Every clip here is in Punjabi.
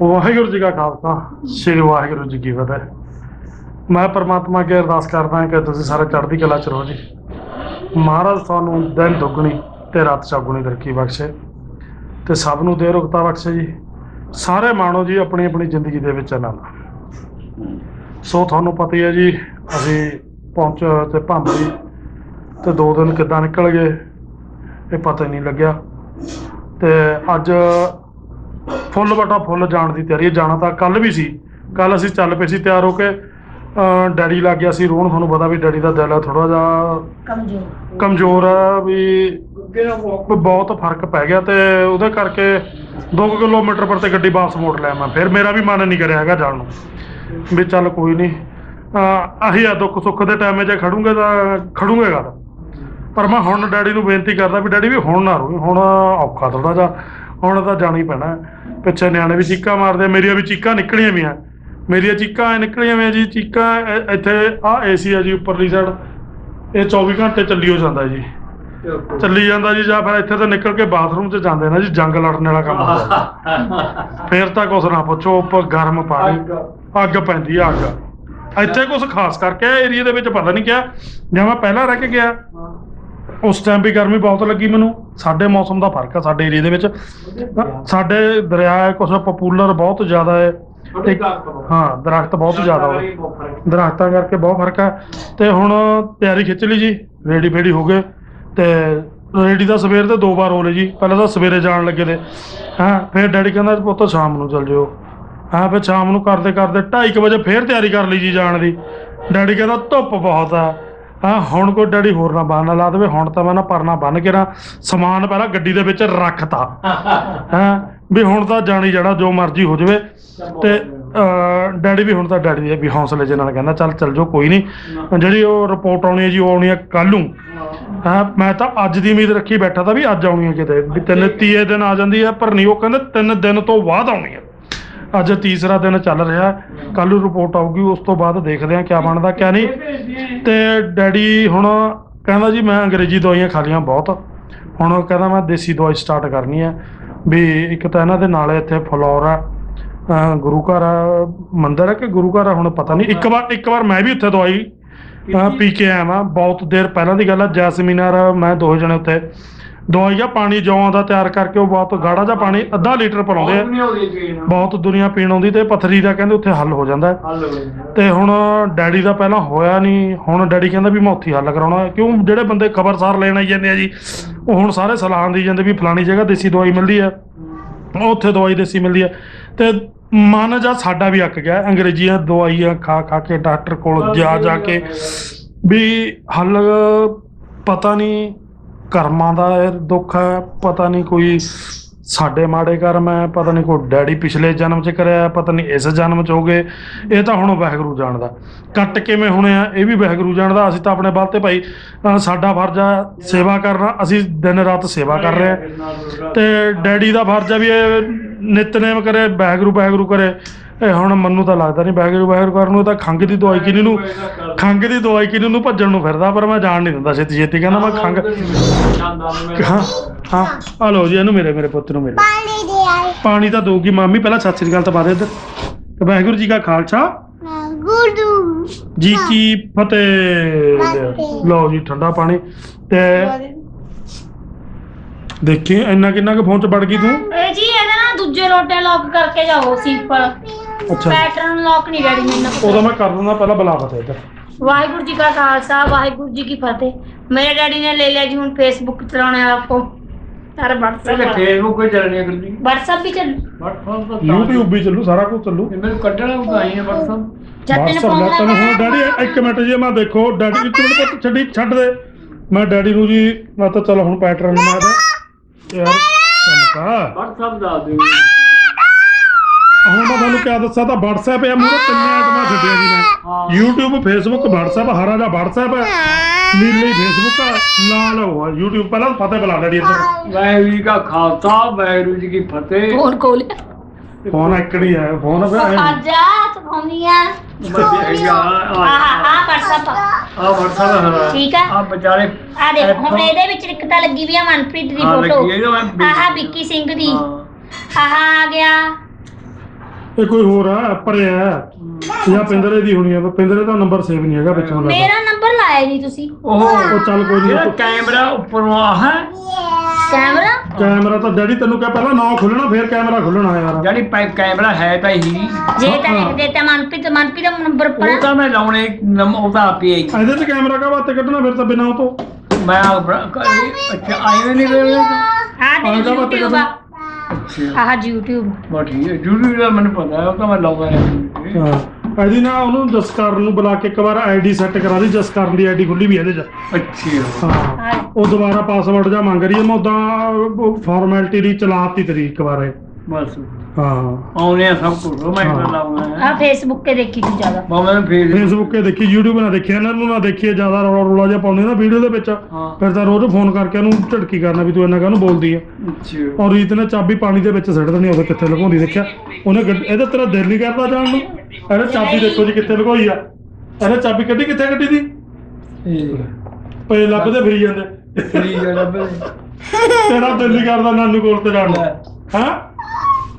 ਵਾਹਿਗੁਰੂ ਜੀ ਕਾ ਖਾਲਸਾ, ਸ੍ਰੀ ਵਾਹਿਗੁਰੂ ਜੀ ਕੀ ਫਤਿਹ। ਮੈਂ ਪਰਮਾਤਮਾ ਅੱਗੇ ਅਰਦਾਸ ਕਰਦਾ ਹਾਂ ਕਿ ਤੁਸੀਂ ਸਾਰੇ ਚੜ੍ਹਦੀ ਕਲਾ ਚ ਰਹੋ ਜੀ। ਮਹਾਰਾਜ ਤੁਹਾਨੂੰ ਦਿਨ ਦੁੱਗਣੀ ਤੇ ਰਾਤ ਚੌਗੁਣੀ ਤਰੱਕੀ ਬਖਸ਼ੇ ਤੇ ਸਭ ਨੂੰ ਦੇ ਰੁਕਤਾ ਬਖਸ਼ੇ ਜੀ। ਸਾਰੇ ਮਾਣੋ ਜੀ ਆਪਣੀ ਆਪਣੀ ਜ਼ਿੰਦਗੀ ਦੇ ਵਿੱਚ ਆਨੰਦ। ਸੋ ਤੁਹਾਨੂੰ ਪਤਾ ਹੀ ਹੈ ਜੀ, ਅਸੀਂ ਪਹੁੰਚ ਤੇ ਭਾਂਬਰੀ ਤੇ ਦੋ ਦਿਨ ਕਿੱਦਾਂ ਨਿਕਲ ਗਏ, ਇਹ ਪਤਾ ਹੀ ਨਹੀਂ ਲੱਗਿਆ। ਤੇ ਅੱਜ ਫੁੱਲ ਬਟਾ ਫੁੱਲ ਜਾਣ ਦੀ ਤਿਆਰੀ ਹੈ। ਜਾਣਾ ਤਾਂ ਕੱਲ ਵੀ ਸੀ। ਕੱਲ ਅਸੀਂ ਚੱਲ ਪਏ ਸੀ ਤਿਆਰ ਹੋ ਕੇ। ਡੈਡੀ ਲੱਗ ਗਿਆ ਸੀ ਰੋਣ ਤੁਹਾਨੂੰ ਪਤਾ ਵੀ ਡੈਡੀ ਦਾ ਦਿਲ ਥੋੜਾ ਜਿਹਾ। ਕਮਜ਼ੋਰ। ਕਮਜ਼ੋਰ ਆ ਵੀ ਬਹੁਤ। ਫ਼ਰਕ ਪੈ ਗਿਆ ਤੇ ਉਹਦੇ ਕਰਕੇ 2 ਕਿਲੋਮੀਟਰ ਪਰ ਤੇ ਗੱਡੀ ਵਾਪਸ ਮੋੜ ਲਿਆ ਮੈਂ। ਫਿਰ ਮੇਰਾ ਵੀ ਮਨ ਨਹੀਂ ਕਰਿਆ ਹੈਗਾ ਜਾਣ ਨੂੰ। ਵੀ ਚੱਲ ਕੋਈ ਨਹੀਂ। ਆਹੀ ਆ ਦੁੱਖ ਸੁੱਖ ਦੇ ਟਾਈਮ 'ਚ ਖੜੂੰਗੇ ਤਾਂ ਖੜੂੰਗੇ ਗੱਲ ਪਰ ਮੈਂ ਹੁਣ ਡੈਡੀ ਨੂੰ ਬੇਨਤੀ ਕਰਦਾ ਵੀ ਡੈਡੀ ਵੀ ਹੁਣ ਨਾ ਰੋਈ ਹੁਣ ਔਖਾ ਥੋੜਾ ਜਿਹਾ। ਹੁਣ ਤਾਂ ਜਾਣਾ ਹੀ ਪੈਣਾ। ਪਿੱਛੇ ਨਿਆਣੇ ਵੀ ਚੀਕਾਂ ਮਾਰਦੇ ਮੇਰੀਆਂ ਵੀ ਚੀਕਾਂ ਨਿਕਲੀਆਂ ਵੀਆਂ ਮੇਰੀਆਂ ਚੀਕਾਂ ਨਿਕਲੀਆਂ ਵੀਆਂ ਜੀ, ਚੀਕਾਂ ਇੱਥੇ ਆ ਏਸੀ ਆ ਜੀ ਉੱਪਰਲੀ ਸਾਈਡ ਇਹ 24 ਘੰਟੇ ਚੱਲੀ ਹੋ ਜਾਂਦਾ ਜੀ। ਚੱਲੀ ਜਾਂਦਾ ਜੀ, ਜਾਂ ਫਿਰ ਇੱਥੇ ਤੋਂ ਨਿਕਲ ਕੇ ਬਾਥਰੂਮ 'ਚ ਜਾਂਦੇ ਨਾ ਜੀ, ਜੰਗ ਲੜਨ ਵਾਲਾ ਕੰਮ ਹੁੰਦਾ ਫੇਰ ਤਾਂ ਕੁਛ ਨਾ ਪੁੱਛੋ, ਉੱਪਰ ਗਰਮ ਪਾਣੀ, ਅੱਗ ਪੈਂਦੀ ਆ, ਅੱਗ। ਇੱਥੇ ਕੁਛ ਖਾਸ ਕਰਕੇ ਏਰੀਆ ਦੇ ਵਿੱਚ ਪਤਾ ਨਹੀਂ ਕਿਹਾ ਜਾਂ ਮੈਂ ਪਹਿਲਾਂ ਰਹਿ ਕੇ ਗਿਆ ਉਸ ਟਾਈਮ ਵੀ ਗਰਮੀ ਬਹੁਤ ਲੱਗੀ ਮੈਨੂੰ। ਸਾਡੇ ਮੌਸਮ ਦਾ ਫ਼ਰਕ ਆ ਸਾਡੇ ਏਰੀਆ ਦੇ ਵਿੱਚ। ਸਾਡੇ ਦਰਿਆ ਹੈ ਕੁਛ ਪਪੂਲਰ ਬਹੁਤ ਜ਼ਿਆਦਾ ਹੈ। ਇੱਕ- ਹਾਂ ਦਰਖਤ ਬਹੁਤ ਜ਼ਿਆਦਾ ਵਾ। ਦਰਖਤਾਂ ਕਰਕੇ ਬਹੁਤ ਫ਼ਰਕ ਹੈ। ਤੇ ਹੁਣ ਤਿਆਰੀ ਖਿੱਚ ਲਈ ਜੀ ਰੈਡੀ ਫੇਡੀ ਹੋ ਗਏ। ਤੇ ਰੈਡੀ ਦਾ ਸਵੇਰ ਦੇ ਦੋ ਵਾਰ ਹੋ ਲਏ ਜੀ। ਪਹਿਲਾਂ ਤਾਂ ਸਵੇਰੇ ਜਾਣ ਲੱਗੇ ਤੇ ਹਾਂ ਫਿਰ ਡੈਡੀ ਕਹਿੰਦਾ ਪੁੱਤ ਸ਼ਾਮ ਨੂੰ ਚੱਲ ਜਿਓ। ਹਾਂ ਫਿਰ ਸ਼ਾਮ ਨੂੰ ਕਰਦੇ ਕਰਦੇ 2:30 ਵਜੇ ਫੇਰ ਤਿਆਰੀ ਕਰ ਲਈ ਜੀ ਜਾਣ ਦੀ। ਡੈਡੀ ਕਹਿੰਦਾ ਧੁੱਪ ਬਹੁਤ ਆ। ਹਾਂ ਹੁਣ ਕੋਈ ਡੈਡੀ ਹੋਰ ਨਾ ਬਹਾਨਾ ਲਾ ਦੇਵੇ ਹੁਣ ਤਾਂ ਮੈਂ ਨਾ ਪਰਨਾ ਬੰਨ ਕੇ ਨਾ ਸਮਾਨ ਪਹਿਲਾਂ ਗੱਡੀ ਦੇ ਵਿੱਚ ਰੱਖਤਾ। ਹਾਂ ਵੀ ਹੁਣ ਤਾਂ ਜਾਣੀ ਜਾਣਾ ਜੋ ਮਰਜ਼ੀ ਹੋ ਜਾਵੇ। ਤੇ ਡੈਡੀ ਵੀ ਹੁਣ ਤਾਂ ਡੈਡੀ ਵੀ ਹੌਸਲੇ ਜਿਹੇ ਨਾਲ ਕਹਿੰਦਾ ਚੱਲ ਚੱਲ ਜੋ ਕੋਈ ਨਹੀਂ ਜਿਹੜੀ ਉਹ ਰਿਪੋਰਟ ਆਉਣੀ ਹੈ ਜੀ ਉਹ ਆਉਣੀ ਹੈ ਕੱਲ੍ਹ ਨੂੰ। ਹਾਂ ਮੈਂ ਤਾਂ ਅੱਜ ਦੀ ਉਮੀਦ ਰੱਖੀ ਬੈਠਾ ਤਾਂ ਵੀ ਅੱਜ ਆਉਣੀ ਹੈ ਕਿਤੇ ਵੀ ਤਿੰਨ ਤੀਏ ਦਿਨ ਆ ਜਾਂਦੀ ਹੈ ਪਰ ਨਹੀਂ ਉਹ ਕਹਿੰਦੇ ਤਿੰਨ ਦਿਨ ਤੋਂ ਬਾਅਦ ਆਉਣੀ ਹੈ। ਅੱਜ ਤੀਸਰਾ ਦਿਨ ਚੱਲ ਰਿਹਾ ਕੱਲ੍ਹ ਨੂੰ ਰਿਪੋਰਟ ਆਊਗੀ, ਉਸ ਤੋਂ ਬਾਅਦ ਦੇਖਦੇ ਹਾਂ ਕਿਆ ਬਣਦਾ, ਕਿਆ ਨਹੀਂ। ਤੇ ਡੈਡੀ ਹੁਣ ਕਹਿੰਦਾ ਜੀ, ਮੈਂ ਅੰਗਰੇਜ਼ੀ ਦਵਾਈਆਂ ਖਾ ਲਈਆਂ ਬਹੁਤ। ਹੁਣ ਕਹਿੰਦਾ, ਮੈਂ ਦੇਸੀ ਦਵਾਈ ਸਟਾਰਟ ਕਰਨੀ ਹੈ। ਵੀ ਇੱਕ ਤਾਂ ਇਹਨਾਂ ਦੇ ਨਾਲ ਇੱਥੇ ਫਲੋਰ ਗੁਰੂ ਘਰ ਆ, ਮੰਦਿਰ ਹੈ ਕਿ ਗੁਰੂ ਘਰ ਹੁਣ ਪਤਾ ਨਹੀਂ। ਇੱਕ ਵਾਰ ਇੱਕ ਵਾਰ ਮੈਂ ਵੀ ਉੱਥੇ ਦਵਾਈ ਪੀ ਕੇ ਆਇਆ ਵਾਂ। ਬਹੁਤ ਦੇਰ ਪਹਿਲਾਂ ਦੀ ਗੱਲ ਆ ਜੈਸਮੀਨਾਰ ਮੈਂ ਦੋ ਜਣੇ ਉੱਥੇ ਦਵਾਈ ਆ ਪਾਣੀ ਜੌਆਂ ਦਾ ਤਿਆਰ ਕਰਕੇ ਉਹ ਬਹੁਤ ਗਾੜਾ ਜਿਹਾ ਪਾਣੀ ਅੱਧਾ ਲੀਟਰ ਪਿਲਾਉਂਦੇ ਆ। ਬਹੁਤ ਦੁਨੀਆ ਪੀਣ ਆਉਂਦੀ ਤੇ ਪਥਰੀ ਦਾ ਕਹਿੰਦੇ ਉੱਥੇ ਹੱਲ ਹੋ ਜਾਂਦਾ। ਹੈ। ਤੇ ਹੁਣ ਡੈਡੀ ਦਾ ਪਹਿਲਾਂ ਹੋਇਆ ਨਹੀਂ ਹੁਣ ਡੈਡੀ ਕਹਿੰਦਾ ਵੀ ਮੈਂ ਉੱਥੇ ਹੀ ਹੱਲ ਕਰਾਉਣਾ। ਹੈ। ਕਿਉਂ? ਜਿਹੜੇ ਬੰਦੇ ਖਬਰਸਾਰ ਲੈਣ ਆਈ ਜਾਂਦੇ ਆ ਜੀ ਉਹ ਹੁਣ ਸਾਰੇ ਸਲਾਹਾਂ ਦੀ ਜਾਂਦੇ ਵੀ ਫਲਾਣੀ ਜਗ੍ਹਾ ਦੇਸੀ ਦਵਾਈ ਮਿਲਦੀ ਹੈ ਉੱਥੇ ਦਵਾਈ ਦੇਸੀ ਮਿਲਦੀ ਹੈ ਤੇ ਮਨ ਜਾਂ ਸਾਡਾ ਵੀ ਅੱਕ ਗਿਆ। ਅੰਗਰੇਜ਼ੀਆਂ ਦਵਾਈਆਂ ਖਾ ਖਾ ਕੇ ਡਾਕਟਰ ਕੋਲ ਜਾ ਜਾ ਕੇ ਵੀ ਹੱਲ ਪਤਾ ਨਹੀਂ ਕਰਮਾਂ ਦਾ ਦੁੱਖ ਹੈ, ਪਤਾ ਨਹੀਂ ਕੋਈ ਸਾਡੇ ਮਾੜੇ ਕਰਮ ਹੈ, ਪਤਾ ਨਹੀਂ ਕੋਈ ਡੈਡੀ ਪਿਛਲੇ ਜਨਮ 'ਚ ਕਰਿਆ ਪਤਾ ਨਹੀਂ ਇਸ ਜਨਮ 'ਚ ਹੋ ਗਏ। ਇਹ ਤਾਂ ਹੁਣ ਵਾਹਿਗੁਰੂ ਜਾਣਦਾ। ਕੱਟ ਕਿਵੇਂ ਹੋਣੇ ਆ, ਇਹ ਵੀ ਵਾਹਿਗੁਰੂ ਜਾਣਦਾ। ਅਸੀਂ ਤਾਂ ਆਪਣੇ ਬਲ ਤੇ ਭਾਈ ਸਾਡਾ ਫਰਜ਼ ਆ ਸੇਵਾ ਕਰਨਾ। ਅਸੀਂ ਦਿਨ ਰਾਤ ਸੇਵਾ ਕਰ ਰਹੇ ਹਾਂ ਤੇ ਡੈਡੀ ਦਾ ਫਰਜ਼ ਆ ਵੀ ਇਹ ਨਿਤਨੇਮ ਕਰੇ ਵਾਹਿਗੁਰੂ ਵਾਹਿਗੁਰੂ ਕਰੇ। ਇਹ ਹੁਣ ਮੈਨੂੰ ਤਾਂ ਲੱਗਦਾ ਨਹੀਂ ਵਾਹਿਗੁਰੂ ਵਾਹਿਗੁਰੂ ਕਰਨ ਨੂੰ ਤਾਂ ਖੰਗ ਦੀ ਦਵਾਈ ਕਿਨੇ ਨੂੰ ਖੰਗ ਦੀ ਦਵਾਈ ਕਿਨੇ ਨੂੰ ਭੱਜਣ ਨੂੰ ਫਿਰਦਾ ਪਰ ਮੈਂ ਜਾਣ ਨਹੀਂ ਦਿੰਦਾ ਛੇਤੀ ਛੇਤੀ ਕਹਿੰਦਾ ਮੈਂ ਖੰਗ ਹਾਂ ਹਾਂ ਆ ਲਓ ਜੀ ਇਹਨੂੰ ਮੇਰੇ ਮੇਰੇ ਪੁੱਤ ਨੂੰ ਮੇਰੇ ਪਾਣੀ ਦੇ ਆਏ ਪਾਣੀ ਤਾਂ ਦਊਗੀ ਮਾਮੀ ਪਹਿਲਾਂ ਸਤਿ ਸ੍ਰੀ ਅਕਾਲ ਤਾਂ ਬਾਰੇ ਇੱਧਰ। ਤੇ ਵਾਹਿਗੁਰੂ ਜੀ ਕਾ ਖਾਲਸਾ। ਗੁਰੂ ਜੀ ਕੀ ਫਤਿਹ। ਲਓ ਜੀ ਠੰਡਾ ਪਾਣੀ। ਤੇ ਦੇਖੀ ਇੰਨਾ ਕਿੰਨਾ ਕੁ ਫੋਨ ਚ ਵੜ ਗਈ ਤੂੰ? ਜੀ ਦੂਜੇ ਲੋਟੇ ਲੌਕ ਕਰਕੇ ਜਾਓ ਸਿੰਪਲ ਅੱਛਾ। ਪੈਟਰਨ ਲੌਕ ਨਹੀਂ ਡੈਡੀ ਮੈਨੂੰ ਉਹਦਾ ਮੈਂ ਕਰ ਦਿੰਦਾ ਪਹਿਲਾਂ ਬੁਲਾ ਫਤਿਹ ਇੱਧਰ। ਵਾਹਿਗੁਰੂ ਜੀ ਕਾ ਖਾਲਸਾ ਵਾਹਿਗੁਰੂ ਜੀ ਕੀ ਫਤਿਹ। ਮੇਰੇ ਡੈਡੀ ਨੇ ਲੈ ਲਿਆ ਜੀ ਹੁਣ ਫੇਸਬੁੱਕ ਚਲਾਉਣੇ ਵਾਲਾ ਫੋਨ ਤਾਰ ਪਹਿਲੇ WhatsApp ਫੇਸਬੁੱਕ ਕੋਈ ਚੱਲਣੀ ਕਰਦੀ WhatsApp ਵੀ ਚੱਲ WhatsApp ਤਾਂ YouTube ਵੀ ਚੱਲੂ ਸਾਰਾ ਕੁਝ ਚੱਲੂ। ਇਹ ਮੈਨੂੰ ਕੱਢਣਾ ਉਗਾਈ ਹੈ WhatsApp ਜਦ ਤੈਨੂੰ WhatsApp ਲੈ ਫੋਨ ਤੈਨੂੰ ਹੁਣ ਲਾਇਆ ਡੈਡੀ ਇੱਕ ਮਿੰਟ ਜੀ ਮੈਂ ਦੇਖੋ ਡੈਡੀ ਦੀ ਚੁਣ ਪੁੱਤ ਛੱਡੀ ਛੱਡ ਦੇ। ਮੈਂ ਡੈਡੀ ਨੂੰ ਜੀ ਮੈਂ ਤਾਂ ਚਲ ਹੁਣ ਪੈਟਰਨ ਮਾਰ ਦੇ। ਯਾਰ। ਚੱਲ ਪਾ WhatsApp ਦਾ ਦਿਓ ਹੁਣ ਮੈਂ ਤੁਹਾਨੂੰ ਕਿਆ ਦੱਸਾਂ ਤਾਂ WhatsApp ਹੈ ਮੂਰੇ ਤਿੰਨੇ ਆਈਟਮਾਂ ਛੱਡੀਆਂ ਜੀ ਹਾਂ। ਮੈਂ YouTube Facebook WhatsApp ਹਰਾ ਜਿਹਾ WhatsApp ਹੈ ਨੀਲੀ Facebook ਹੈ ਲਾਲ ਉਹ ਹੈ YouTube ਪਹਿਲਾਂ ਫਤਿਹ ਬੁਲਾ ਡੈਡੀ ਇੱਧਰ ਵਾਹਿਗੁਰੂ ਜੀ ਕਾ ਖਾਲਸਾ ਵਾਹਿਗੁਰੂ ਜੀ ਕੀ ਫਤਿਹ ਫੋਨ ਖੋਲ ਫੋਨ ਇਕੜੀ ਹੈ ਫੋਨ ਫਿਰ ਐਂ- ਅੱਜ ਸੁਖਾਉਂਦੀਆਂ ਬੱਚੇ ਆ ਆਹ WhatsApp ਆ ਹਰਾ ਠੀਕ ਆ। ਆ ਵਿਚਾਰੇ ਆ ਦੇਖ ਹੁਣ ਇਹਦੇ ਵਿੱਚ ਇੱਕ ਤਾਂ ਲੱਗੀ ਵੀ ਆ ਮਨਪ੍ਰੀਤ ਦੀ ਹਾਂ, ਫੋਟੋ ਲੱਗੀ ਹੈ, ਇਹਦਾ ਮੈਂ- ਆਹ ਵਿੱਕੀ ਸਿੰਘ ਦੀ। ਹਾਂ। ਆਹ ਆ ਗਿਆ। ਇਹ ਕੋਈ ਹੋਰ ਆ ਭਰਿਆ ਹੈ। ਜਾਂ ਪਿੰਦਰੇ ਦੀ ਹੋਣੀ ਆ ਪਰ ਪਿੰਦਰੇ ਦਾ ਨੰਬਰ ਸੇਵ ਨਹੀਂ ਹੈਗਾ ਵਿੱਚੋਂ ਲੱਗਦਾ ਮੇਰਾ ਨੰਬਰ ਲਾਇਆ ਜੀ ਤੁਸੀਂ। ਉਹ ਉਹ ਚੱਲ ਕੋਈ ਜਿਹੜਾ ਨਹੀਂ ਕੈਮਰਾ ਉੱਪਰੋਂ ਆ ਹੈ। ਕੈਮਰਾ ਕੈਮਰਾ ਤਾਂ ਡੈਡੀ ਤੈਨੂੰ ਕਿਹਾ ਪਹਿਲਾਂ ਨਾ ਖੁੱਲਣਾ ਫਿਰ ਕੈਮਰਾ ਖੁੱਲਣਾ ਯਾਰ। ਜਿਹੜੀ ਪੈ ਕੈਮਰਾ ਹੈ ਤਾਂ ਹੀ। ਜੇ ਤਾਂ ਲਿਖ ਦੇਤਾ ਮਨਪ੍ਰੀਤ ਮਨਪ੍ਰੀਤ ਦਾ ਨੰਬਰ ਉਹ ਪਰ ਤਾਂ ਮੈਂ ਲਾਉਣੇ ਨਮ- ਉਹਦਾ ਆਪੇ ਹੀ ਇਹਦੇ 'ਚ ਕੈਮਰਾ ਕਾ ਵਾਸਤੇ ਕੱਢਣਾ ਫਿਰ ਤਾਂ ਬਿਨਾਂ ਉਹ ਤੋਂ। ਮੈਂ ਆਪਣਾ- ਕ- ਅੱਛਾ ਆਏ ਨਹੀਂ ਵੇ ਆ ਆਹ ਦੇ ਬਾਤ YouTube ਆ। ਅੱਛਾ। ਆਹ YouTube ਬਾ ਠੀਕ ਹੈ ਜੂੜੀ ਦਾ ਮੈਨੂੰ ਪਤਾ ਹੈ ਉਹ ਤਾਂ ਮੈਂ ਲਾਉਂਦਾ ਰਿਹਾ ਹਾਂ। ਇਹਦੀ ਨਾ ਉਹਨੂੰ ਜਸਕਰਨ ਨੂੰ ਬੁਲਾ ਕੇ ਇੱਕ ਵਾਰ ਆਈਡੀ ਸੈੱਟ ਕਰਾ ਦੀ ਜਸਕਰਨ ਦੀ ਆਈਡੀ ਖੁੱਲੀ ਵੀ ਇਹਦੇ 'ਚ। ਅੱਛਾ ਹਾਂ। ਉਹ ਦੁਬਾਰਾ ਪਾਸਵਰਡ ਜਾਂ ਮੰਗ ਰਹੀ ਹੈ ਮੈਂ ਉਦਾਂ ਫਾਰਮੈਲਿਟੀ ਦੀ ਚਲਾਤੀ ਤੇਰੀ ਇੱਕ ਵਾਰ ਇਹ। ਬਸ। ਹਾਂ। ਆਉਣੇ ਆ ਸਭ ਕੁਝ ਮੈਂ ਤਾਂ ਹਾਂ। ਲਾਉਣਾ ਆ ਫੇਸਬੁੱਕ ਤੇ ਦੇਖੀ ਤੂੰ ਜ਼ਿਆਦਾ। ਬਾ ਮੈਂ ਫੇਰ ਫੇਸਬੁੱਕ ਤੇ ਦੇਖੀ YouTube ਨਾ ਦੇਖੀ ਇਹਨਾਂ ਨੂੰ ਨਾ ਦੇਖੀਏ ਜ਼ਿਆਦਾ ਰੌਲਾ ਰੌਲਾ ਜਿਹਾ ਪਾਉਂਦੇ ਨਾ ਵੀਡੀਓ ਦੇ ਵਿੱਚ। ਹਾਂ। ਫਿਰ ਤਾਂ ਰੋਜ਼ ਫੋਨ ਕਰਕੇ ਉਹਨੂੰ ਝਟਕੀ ਕਰਨਾ ਵੀ ਤੂੰ ਇੰਨਾ ਕਾਹਨੂੰ ਬੋਲਦੀ ਆ। ਅੱਛਾ। ਔਰ ਰੀਤ ਨੇ ਚਾਬੀ ਪਾਣੀ ਦੇ ਵਿੱਚ ਸਿੱਟ ਦੇਣੀ ਉਹਦੇ ਕਿੱਥੇ ਲਗਾਉਂਦੀ ਦੇਖਿਆ? ਉਹਨੇ ਗੱਡ- ਇਹਦਾ ਤੇਰਾ ਦਿਲ ਨਹੀਂ ਕਰਦਾ ਜਾਣ ਨੂੰ। ਇਹਨੇ ਚਾਬੀ ਦੇਖੋ ਜੀ ਕਿੱਥੇ ਲਗਾਈ ਆ। ਇਹਨੇ ਚਾਬੀ ਕੱਢੀ ਕਿੱਥੇ ਕੱਢੀ ਦੀ? ਪਏ ਲੱਭਦੇ ਫਿਰੀ ਜਾਂਦੇ। ਫਰੀ ਜੜਾ ਬੇ ਤੇਰਾ ਦਿਲ ਨਹੀਂ ਕਰਦਾ ਨਾਨੂ ਕੋਲ ਤੇ ਜਾਣ ਨੂੰ। ਹਾਂ?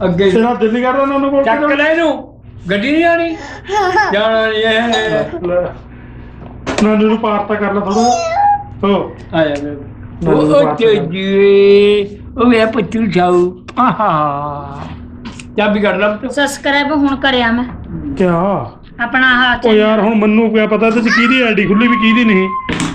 ਅੱਗੇ ਤੇਰਾ ਦਿਲ ਕਰਦਾ ਨਾਨੂ ਕੋਲ ਤੇ ਚੱਕ ਲੈ ਇਹਨੂੰ। ਗੱਡੀ ਨਹੀਂ ਆਣੀ ਜਾਣਾ ਨਹੀਂ ਹੈ ਨੂੰ? ਨੂੰ ਪਾਰ ਤਾਂ ਕਰ ਲੈ ਥੋੜਾ ਹੋ। ਆ ਜਾ ਬੇ ਮੈਨੂੰ ਉਹ। ਤੇਜੀ ਉਹ ਮੇਰਾ ਪੱਚੂ ਛਾਉ ਆਹਾ। ਚਾਬੀ ਕੱਢ ਲਾ ਤੂੰ ਸਬਸਕ੍ਰਾਈਬ ਹੁਣ ਕਰਿਆ ਮੈਂ। ਕਿਆ? ਆਪਣਾ ਆਹ ਉਹ ਯਾਰ ਹੁਣ ਮੈਨੂੰ ਕਿਆ ਪਤਾ ਚ ਕਿਹਦੀ ਆਈਡੀ ਖੁੱਲੀ ਵੀ ਕਿਹਦੀ ਨਹੀਂ।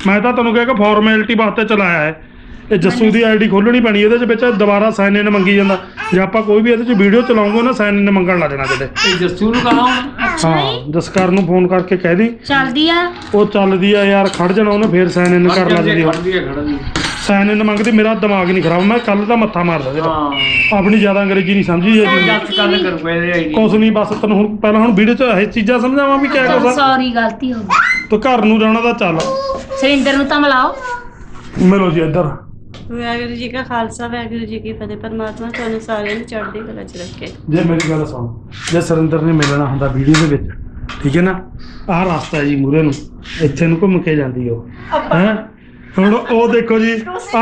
ਮੈਂ ਤਾਂ ਤੁਹਾਨੂੰ ਕਿਹਾ ਕਿ ਫਾਰਮੈਲਿਟੀ ਵਾਸਤੇ ਚਲਾਇਆ ਹੈ। ਇਹ ਜੱਸੂ ਦੀ ਆਈਡੀ ਖੋਲਣੀ ਪੈਣੀ ਇਹਦੇ ਚ ਵਿੱਚ ਦੁਬਾਰਾ ਸਾਈਨ ਇਨ ਮੰਗੀ ਜਾਂਦਾ। ਜੇ ਆਪਾਂ ਕੋਈ ਵੀ ਇਹਦੇ ਚ ਵੀਡੀਓ ਚਲਾਉਂਗੇ ਨਾ ਸਾਈਨ ਇਨ ਮੰਗਣ ਲੱਗ ਜਾਣਾ ਕਿਤੇ। ਇਹ ਜੱਸੂ ਨੂੰ ਕਹਾਂ ਹੁਣ ਅੱਛਾ ਜੀ। ਹਾਂ ਜਸਕਰ ਨੂੰ ਫੋਨ ਕਰਕੇ ਕਹਿ ਦੀ। ਚੱਲਦੀ ਆ। ਉਹ ਚੱਲਦੀ ਆ ਯਾਰ ਖੜ ਜਾਣਾ ਉਹਨੇ ਫੇਰ ਸਾਈਨ ਇਨ ਕਰ ਲਾ ਦਿੰਦੀ ਖੜਦੀ ਹੈ ਖੜਦੀ ਸਾਈਨ ਇਨ ਮੰਗਦੀ ਮੇਰਾ ਦਿਮਾਗ ਨਹੀਂ ਖਰਾਬ। ਮੈਂ ਕੱਲ ਦਾ ਮੱਥਾ ਮਾਰਦਾ ਜਿਹੜਾ ਹਾਂ। ਆਪਣੀ ਜ਼ਿਆਦਾ ਅੰਗਰੇਜ਼ੀ ਨਹੀਂ ਸਮਝੀ ਉਹ ਜੀ ਜੱਸ ਕਰ ਕਰ ਕੋਈ ਆਈਡੀ। ਕੁਛ ਨਹੀਂ ਬਸ ਤੈਨੂੰ ਹੁਣ ਪਹਿਲਾਂ ਹੁਣ ਵੀਡੀਓ ਚ ਇਹ ਚੀਜ਼ਾਂ ਸਮਝਾਵਾਂ ਵੀ ਕਿਆ ਕਰਦਾ ਸੌਰੀ ਗਲਤੀ ਹੋ ਗਈ। ਤੂੰ ਘਰ ਨੂੰ ਜਾਣਾ ਤਾਂ ਚੱਲ। ਸਰਿੰਦਰ ਨੂੰ ਤਾਂ ਮਿਲਾਓ। ਮਿਲੋ ਜੀ ਇੱਧਰ। ਵਾਹਿਗੁਰੂ ਜੀ ਕਾ ਖਾਲਸਾ ਵਾਹਿਗੁਰੂ ਜੀ ਕੀ ਫਤਿਹ। ਪਰਮਾਤਮਾ ਤੁਹਾਨੂੰ ਸਾਰਿਆਂ ਨੂੰ ਚੜ੍ਹਦੀ ਕਲਾ ਚ ਰੱਖੇ। ਜੇ ਮੇਰੀ ਗੱਲ ਸੁਣ ਜੇ ਸਰਿੰਦਰ ਨੇ ਮਿਲਣਾ ਹੁੰਦਾ ਵੀਡੀਓ ਦੇ ਵਿੱਚ ਠੀਕ ਹੈ ਨਾ? ਆਹ ਰਸਤਾ ਹੈ ਜੀ ਮੂਰੇ ਨੂੰ ਇੱਥੇ ਨੂੰ ਘੁੰਮ ਕੇ ਜਾਂਦੀ ਉਹ। ਹੈ? ਹੁਣ ਉਹ ਦੇਖੋ ਜੀ ਆ